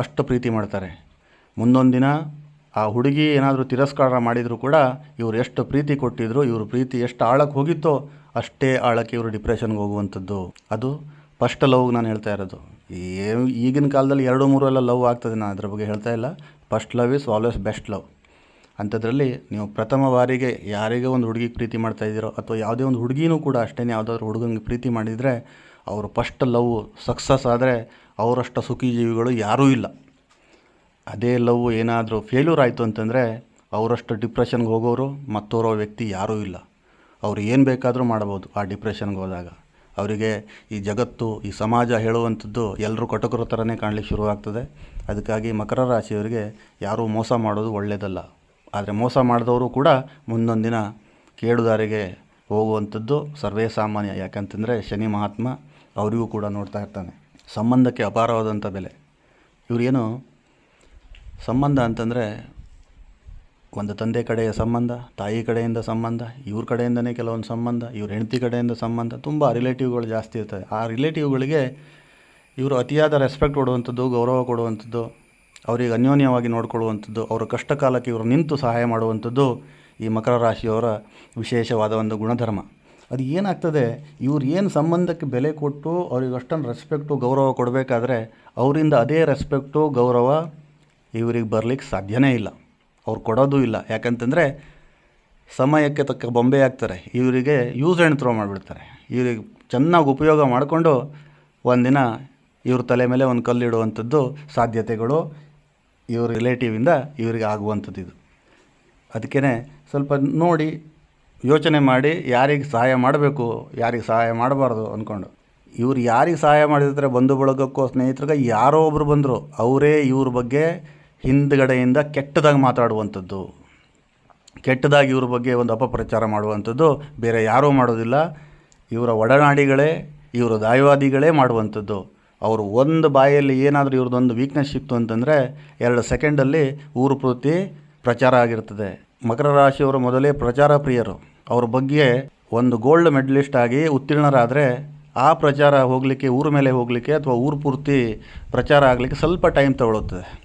ಅಷ್ಟು ಪ್ರೀತಿ ಮಾಡ್ತಾರೆ. ಮುಂದೊಂದು ದಿನ ಆ ಹುಡುಗಿ ಏನಾದರೂ ತಿರಸ್ಕಾರ ಮಾಡಿದರೂ ಕೂಡ ಇವರು ಎಷ್ಟು ಪ್ರೀತಿ ಕೊಟ್ಟಿದ್ರು, ಇವರು ಪ್ರೀತಿ ಎಷ್ಟು ಆಳಕ್ಕೆ ಹೋಗಿತ್ತೋ ಅಷ್ಟೇ ಆಳಕ್ಕೆ ಇವರು ಡಿಪ್ರೆಷನ್ಗೆ ಹೋಗುವಂಥದ್ದು. ಅದು ಫಸ್ಟ್ ಲವ್ಗೆ ನಾನು ಹೇಳ್ತಾ ಇರೋದು. ಈಗಿನ ಕಾಲದಲ್ಲಿ ಎರಡು ಮೂರು ಎಲ್ಲ ಲವ್ ಆಗ್ತದೆ ನಾನು ಅದ್ರ ಬಗ್ಗೆ ಹೇಳ್ತಾ ಇಲ್ಲ. First love is always best love ಅಂಥದ್ರಲ್ಲಿ ನೀವು ಪ್ರಥಮ ಬಾರಿಗೆ ಯಾರಿಗೆ ಒಂದು ಹುಡುಗಿ ಪ್ರೀತಿ ಮಾಡ್ತಾ ಇದ್ದೀರೋ ಅಥವಾ ಯಾವುದೇ ಒಂದು ಹುಡುಗಿನೂ ಕೂಡ ಅಷ್ಟೇ ಯಾವುದಾದ್ರು ಹುಡುಗನಿಗೆ ಪ್ರೀತಿ ಮಾಡಿದರೆ, ಅವರು ಫಸ್ಟ್ ಲವ್ ಸಕ್ಸಸ್ ಆದರೆ ಅವರಷ್ಟು ಸುಖಿ ಜೀವಿಗಳು ಯಾರೂ ಇಲ್ಲ. ಅದೇ ಲವ್ ಏನಾದರೂ ಫೇಲ್ಯೂರ್ ಆಯಿತು ಅಂತಂದರೆ ಅವರಷ್ಟು ಡಿಪ್ರೆಷನ್ಗೆ ಹೋಗೋರು ಮತ್ತೋರೋ ವ್ಯಕ್ತಿ ಯಾರೂ ಇಲ್ಲ. ಅವ್ರು ಏನು ಬೇಕಾದರೂ ಮಾಡ್ಬೋದು ಆ ಡಿಪ್ರೆಷನ್ಗೆ ಹೋದಾಗ. ಅವರಿಗೆ ಈ ಜಗತ್ತು, ಈ ಸಮಾಜ ಹೇಳುವಂಥದ್ದು ಎಲ್ಲರೂ ಕಟಕರ ಥರನೇ ಕಾಣಲಿಕ್ಕೆ ಶುರುವಾಗ್ತದೆ. ಅದಕ್ಕಾಗಿ ಮಕರ ರಾಶಿಯವರಿಗೆ ಯಾರೂ ಮೋಸ ಮಾಡೋದು ಒಳ್ಳೆಯದಲ್ಲ ಆದರೆ ಮೋಸ ಮಾಡಿದವರು ಕೂಡ ಮುಂದೊಂದು ದಿನ ಕೇಳುದಾರಿಗೆ ಹೋಗುವಂಥದ್ದು ಸರ್ವೇ ಸಾಮಾನ್ಯ. ಯಾಕಂತಂದರೆ ಶನಿ ಮಹಾತ್ಮ ಅವರಿಗೂ ಕೂಡ ನೋಡ್ತಾ ಇರ್ತಾನೆ. ಸಂಬಂಧಕ್ಕೆ ಅಪಾರವಾದಂಥ ಬೆಲೆ. ಇವರೇನು? ಸಂಬಂಧ ಅಂತಂದರೆ ಒಂದು ತಂದೆ ಕಡೆಯ ಸಂಬಂಧ, ತಾಯಿ ಕಡೆಯಿಂದ ಸಂಬಂಧ, ಇವ್ರ ಕಡೆಯಿಂದನೇ ಕೆಲವೊಂದು ಸಂಬಂಧ, ಇವ್ರ ಹೆಂಡತಿ ಕಡೆಯಿಂದ ಸಂಬಂಧ, ತುಂಬ ರಿಲೇಟಿವ್ಗಳು ಜಾಸ್ತಿ ಇರ್ತವೆ. ಆ ರಿಲೇಟಿವ್ಗಳಿಗೆ ಇವರು ಅತಿಯಾದ ರೆಸ್ಪೆಕ್ಟ್ ಕೊಡುವಂಥದ್ದು, ಗೌರವ ಕೊಡುವಂಥದ್ದು, ಅವರಿಗೆ ಅನ್ಯೋನ್ಯವಾಗಿ ನೋಡಿಕೊಳ್ಳುವಂಥದ್ದು, ಅವರ ಕಷ್ಟ ಕಾಲಕ್ಕೆ ಇವರು ನಿಂತು ಸಹಾಯ ಮಾಡುವಂಥದ್ದು ಈ ಮಕರ ರಾಶಿಯವರ ವಿಶೇಷವಾದ ಒಂದು ಗುಣಧರ್ಮ. ಅದು ಏನಾಗ್ತದೆ, ಇವ್ರು ಏನು ಸಂಬಂಧಕ್ಕೆ ಬೆಲೆ ಕೊಟ್ಟು ಅವ್ರಿಗೆ ಅಷ್ಟೊಂದು ರೆಸ್ಪೆಕ್ಟು ಗೌರವ ಕೊಡಬೇಕಾದ್ರೆ ಅವರಿಂದ ಅದೇ ರೆಸ್ಪೆಕ್ಟು ಗೌರವ ಇವ್ರಿಗೆ ಬರಲಿಕ್ಕೆ ಸಾಧ್ಯನೇ ಇಲ್ಲ. ಅವ್ರು ಕೊಡೋದು ಇಲ್ಲ. ಯಾಕಂತಂದರೆ ಸಮಯಕ್ಕೆ ತಕ್ಕ ಬೊಂಬೆ ಆಗ್ತಾರೆ. ಇವರಿಗೆ ಯೂಸ್ ಆ್ಯಂಡ್ ಥ್ರೋ ಮಾಡಿಬಿಡ್ತಾರೆ. ಇವರಿಗೆ ಚೆನ್ನಾಗಿ ಉಪಯೋಗ ಮಾಡಿಕೊಂಡು ಒಂದಿನ ಇವ್ರ ತಲೆ ಮೇಲೆ ಒಂದು ಕಲ್ಲಿಡುವಂಥದ್ದು ಸಾಧ್ಯತೆಗಳು ಇವ್ರ ರಿಲೇಟಿವಿಂದ ಇವರಿಗೆ ಆಗುವಂಥದ್ದು ಇದು. ಅದಕ್ಕೇ ಸ್ವಲ್ಪ ನೋಡಿ ಯೋಚನೆ ಮಾಡಿ ಯಾರಿಗೆ ಸಹಾಯ ಮಾಡಬೇಕು, ಯಾರಿಗೆ ಸಹಾಯ ಮಾಡಬಾರ್ದು ಅಂದ್ಕೊಂಡು ಇವ್ರು ಯಾರಿಗೆ ಸಹಾಯ ಮಾಡಿದ್ರೆ ಬಂಧು ಬಳಗಕ್ಕೋ ಸ್ನೇಹಿತರಿಗೆ ಯಾರೋ ಒಬ್ಬರು ಬಂದರು, ಅವರೇ ಇವ್ರ ಬಗ್ಗೆ ಹಿಂದ್ಗಡೆಯಿಂದ ಕೆಟ್ಟದಾಗಿ ಮಾತಾಡುವಂಥದ್ದು. ಕೆಟ್ಟದಾಗಿ ಇವ್ರ ಬಗ್ಗೆ ಒಂದು ಅಪಪ್ರಚಾರ ಮಾಡುವಂಥದ್ದು, ಬೇರೆ ಯಾರೂ ಮಾಡೋದಿಲ್ಲ. ಇವರ ಒಡನಾಡಿಗಳೇ, ಇವರ ದಾಯವಾದಿಗಳೇ ಮಾಡುವಂಥದ್ದು. ಅವರು ಒಂದು ಬಾಯಲ್ಲಿ ಏನಾದರೂ ಇವ್ರದ್ದೊಂದು ವೀಕ್ನೆಸ್ ಇತ್ತು ಅಂತಂದರೆ, ಎರಡು ಸೆಕೆಂಡಲ್ಲಿ ಊರು ಪೂರ್ತಿ ಪ್ರಚಾರ ಆಗಿರ್ತದೆ. ಮಕರ ರಾಶಿಯವರು ಮೊದಲೇ ಪ್ರಚಾರ ಪ್ರಿಯರು. ಅವ್ರ ಬಗ್ಗೆ ಒಂದು ಗೋಲ್ಡ್ ಮೆಡಲಿಸ್ಟ್ ಆಗಿ ಉತ್ತೀರ್ಣರಾದರೆ ಆ ಪ್ರಚಾರ ಹೋಗಲಿಕ್ಕೆ, ಊರ ಮೇಲೆ ಹೋಗಲಿಕ್ಕೆ ಅಥವಾ ಊರು ಪೂರ್ತಿ ಪ್ರಚಾರ ಆಗಲಿಕ್ಕೆ ಸ್ವಲ್ಪ ಟೈಮ್ ತಗೊಳ್ಳುತ್ತದೆ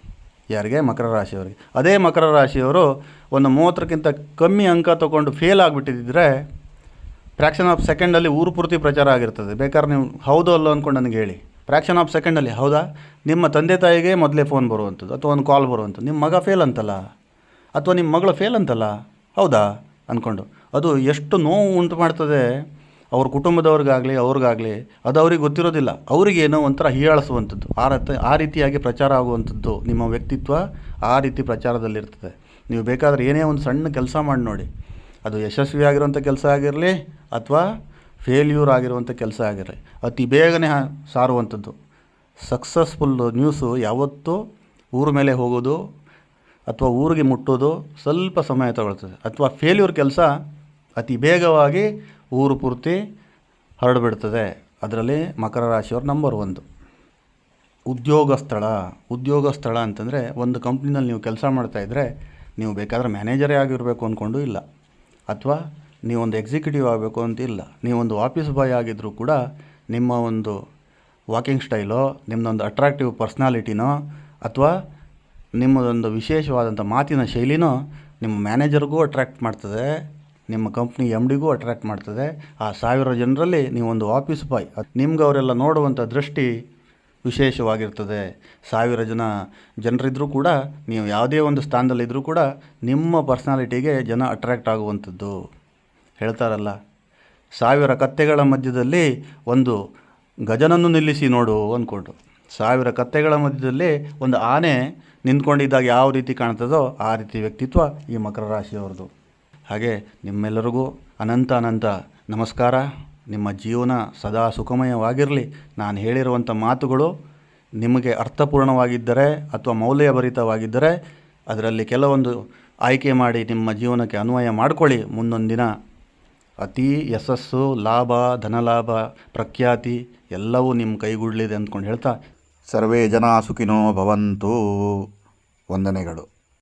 ಯಾರಿಗೆ? ಮಕರ ರಾಶಿಯವರಿಗೆ. ಅದೇ ಮಕರ ರಾಶಿಯವರು ಒಂದು ಮೂವತ್ತಕ್ಕಿಂತ ಕಮ್ಮಿ ಅಂಕ ತಗೊಂಡು ಫೇಲ್ ಆಗಿಬಿಟ್ಟಿದ್ದರೆ ಫ್ರ್ಯಾಕ್ಷನ್ ಆಫ್ ಸೆಕೆಂಡಲ್ಲಿ ಊರು ಪೂರ್ತಿ ಪ್ರಚಾರ ಆಗಿರ್ತದೆ. ಬೇಕಾದ್ರೆ ನೀವು ಹೌದು ಅಲ್ಲೋ ಅಂದ್ಕೊಂಡು ನನಗೆ ಹೇಳಿ. ಫ್ರ್ಯಾಕ್ಷನ್ ಆಫ್ ಸೆಕೆಂಡಲ್ಲಿ ಹೌದಾ? ನಿಮ್ಮ ತಂದೆ ತಾಯಿಗೆ ಮೊದಲೇ ಫೋನ್ ಬರುವಂಥದ್ದು ಅಥವಾ ಒಂದು ಕಾಲ್ ಬರುವಂಥದ್ದು. ನಿಮ್ಮ ಮಗ ಫೇಲ್ ಅಂತಲ್ಲ. ಅಥವಾ ನಿಮ್ಮ ಮಗಳು ಫೇಲ್ ಅಂತಲ್ಲ? ಹೌದಾ? ಅಂದ್ಕೊಂಡು ಅದು ಎಷ್ಟು ನೋವು ಉಂಟು ಮಾಡ್ತದೆ? ಅವ್ರ ಕುಟುಂಬದವ್ರಿಗಾಗಲಿ, ಅವ್ರಿಗಾಗಲಿ, ಅದು ಅವ್ರಿಗೆ ಗೊತ್ತಿರೋದಿಲ್ಲ. ಅವರಿಗೇನೋ ಒಂಥರ ಹೀಯಾಳಿಸುವಂಥದ್ದು. ಆ ರತ ಆ ರೀತಿಯಾಗಿ ಪ್ರಚಾರ ಆಗುವಂಥದ್ದು ನಿಮ್ಮ ವ್ಯಕ್ತಿತ್ವ ಆ ರೀತಿ ಪ್ರಚಾರದಲ್ಲಿರ್ತದೆ. ನೀವು ಬೇಕಾದರೆ ಏನೇ ಒಂದು ಸಣ್ಣ ಕೆಲಸ ಮಾಡಿ ನೋಡಿ. ಅದು ಯಶಸ್ವಿಯಾಗಿರುವಂಥ ಕೆಲಸ ಆಗಿರಲಿ ಅಥವಾ ಫೇಲ್ಯೂರ್ ಆಗಿರುವಂಥ ಕೆಲಸ ಆಗಿರಲಿ. ಅತಿ ಬೇಗನೆ ಸಾರುವಂಥದ್ದು. ಸಕ್ಸಸ್ಫುಲ್ ನ್ಯೂಸು ಯಾವತ್ತೂ ಊರ ಮೇಲೆ ಹೋಗೋದು ಅಥವಾ ಊರಿಗೆ ಮುಟ್ಟೋದು ಸ್ವಲ್ಪ ಸಮಯ ತಗೊಳ್ತದೆ. ಅಥವಾ ಫೇಲ್ಯೂರ್ ಕೆಲಸ ಅತಿ ಬೇಗವಾಗಿ ಊರು ಪೂರ್ತಿ ಹರಡಿಬಿಡ್ತದೆ. ಅದರಲ್ಲಿ ಮಕರ ರಾಶಿಯವರು ನಂಬರ್ ಒಂದು. ಉದ್ಯೋಗ ಸ್ಥಳ. ಉದ್ಯೋಗ ಸ್ಥಳ ಅಂತಂದರೆ ಒಂದು ಕಂಪ್ನಿನಲ್ಲಿ ನೀವು ಕೆಲಸ ಮಾಡ್ತಾಯಿದ್ರೆ ನೀವು ಬೇಕಾದರೆ ಮ್ಯಾನೇಜರೇ ಆಗಿರಬೇಕು ಅಂದ್ಕೊಂಡು ಇಲ್ಲ. ಅಥವಾ ನೀವೊಂದು ಎಕ್ಸಿಕ್ಯೂಟಿವ್ ಆಗಬೇಕು ಅಂತ ಇಲ್ಲ. ನೀವೊಂದು ಆಫೀಸ್ ಬಾಯ್ ಆಗಿದ್ದರೂ ಕೂಡ ನಿಮ್ಮ ಒಂದು ವಾಕಿಂಗ್ ಸ್ಟೈಲೋ ನಿಮ್ಮದೊಂದು ಅಟ್ರಾಕ್ಟಿವ್ ಪರ್ಸ್ನಾಲಿಟಿನೋ ಅಥವಾ ನಿಮ್ಮದೊಂದು ವಿಶೇಷವಾದಂಥ ಮಾತಿನ ಶೈಲಿನೂ ನಿಮ್ಮ ಮ್ಯಾನೇಜರ್ಗೂ ಅಟ್ರ್ಯಾಕ್ಟ್ ಮಾಡ್ತದೆ, ನಿಮ್ಮ ಕಂಪ್ನಿ ಎಂ ಡಿಗೂ ಅಟ್ರ್ಯಾಕ್ಟ್ ಮಾಡ್ತದೆ. ಆ ಸಾವಿರ ಜನರಲ್ಲಿ ನೀವೊಂದು ಆಫೀಸ್ ಬಾಯ್. ನಿಮ್ಗೆ ಅವರೆಲ್ಲ ನೋಡುವಂಥ ದೃಷ್ಟಿ ವಿಶೇಷವಾಗಿರ್ತದೆ. ಸಾವಿರ ಜನ ಜನರಿದ್ದರೂ ಕೂಡ, ನೀವು ಯಾವುದೇ ಒಂದು ಸ್ಥಾನದಲ್ಲಿದ್ದರೂ ಕೂಡ ನಿಮ್ಮ ಪರ್ಸ್ನಾಲಿಟಿಗೆ ಜನ ಅಟ್ರ್ಯಾಕ್ಟ್ ಆಗುವಂಥದ್ದು. ಹೇಳ್ತಾರಲ್ಲ, ಸಾವಿರ ಕತ್ತೆಗಳ ಮಧ್ಯದಲ್ಲಿ ಒಂದು ಗಜನನ್ನು ನಿಲ್ಲಿಸಿ ನೋಡು ಅಂದ್ಕೊಂಡು. ಸಾವಿರ ಕತ್ತೆಗಳ ಮಧ್ಯದಲ್ಲಿ ಒಂದು ಆನೆ ನಿಂತ್ಕೊಂಡಿದ್ದಾಗ ಯಾವ ರೀತಿ ಕಾಣ್ತದೋ ಆ ರೀತಿ ವ್ಯಕ್ತಿತ್ವ ಈ ಮಕರ ರಾಶಿಯವ್ರದ್ದು ಹಾಗೆ ನಿಮ್ಮೆಲ್ಲರಿಗೂ ಅನಂತ ಅನಂತ ನಮಸ್ಕಾರ. ನಿಮ್ಮ ಜೀವನ ಸದಾ ಸುಖಮಯವಾಗಿರಲಿ. ನಾನು ಹೇಳಿರುವಂಥ ಮಾತುಗಳು ನಿಮಗೆ ಅರ್ಥಪೂರ್ಣವಾಗಿದ್ದರೆ ಅಥವಾ ಮೌಲ್ಯಭರಿತವಾಗಿದ್ದರೆ ಅದರಲ್ಲಿ ಕೆಲವೊಂದು ಆಯ್ಕೆ ಮಾಡಿ ನಿಮ್ಮ ಜೀವನಕ್ಕೆ ಅನ್ವಯ ಮಾಡಿಕೊಳ್ಳಿ. ಮುಂದೊಂದು ದಿನ ಅತೀ ಯಶಸ್ಸು, ಲಾಭ, ಧನಲಾಭ, ಪ್ರಖ್ಯಾತಿ ಎಲ್ಲವೂ ನಿಮ್ಮ ಕೈಗೂಡಲಿದೆ ಅಂದ್ಕೊಂಡು ಹೇಳ್ತಾ ಸರ್ವೇ ಜನ ಸುಖಿನೋ ಭವಂತು ವಂದನೆಗಳು.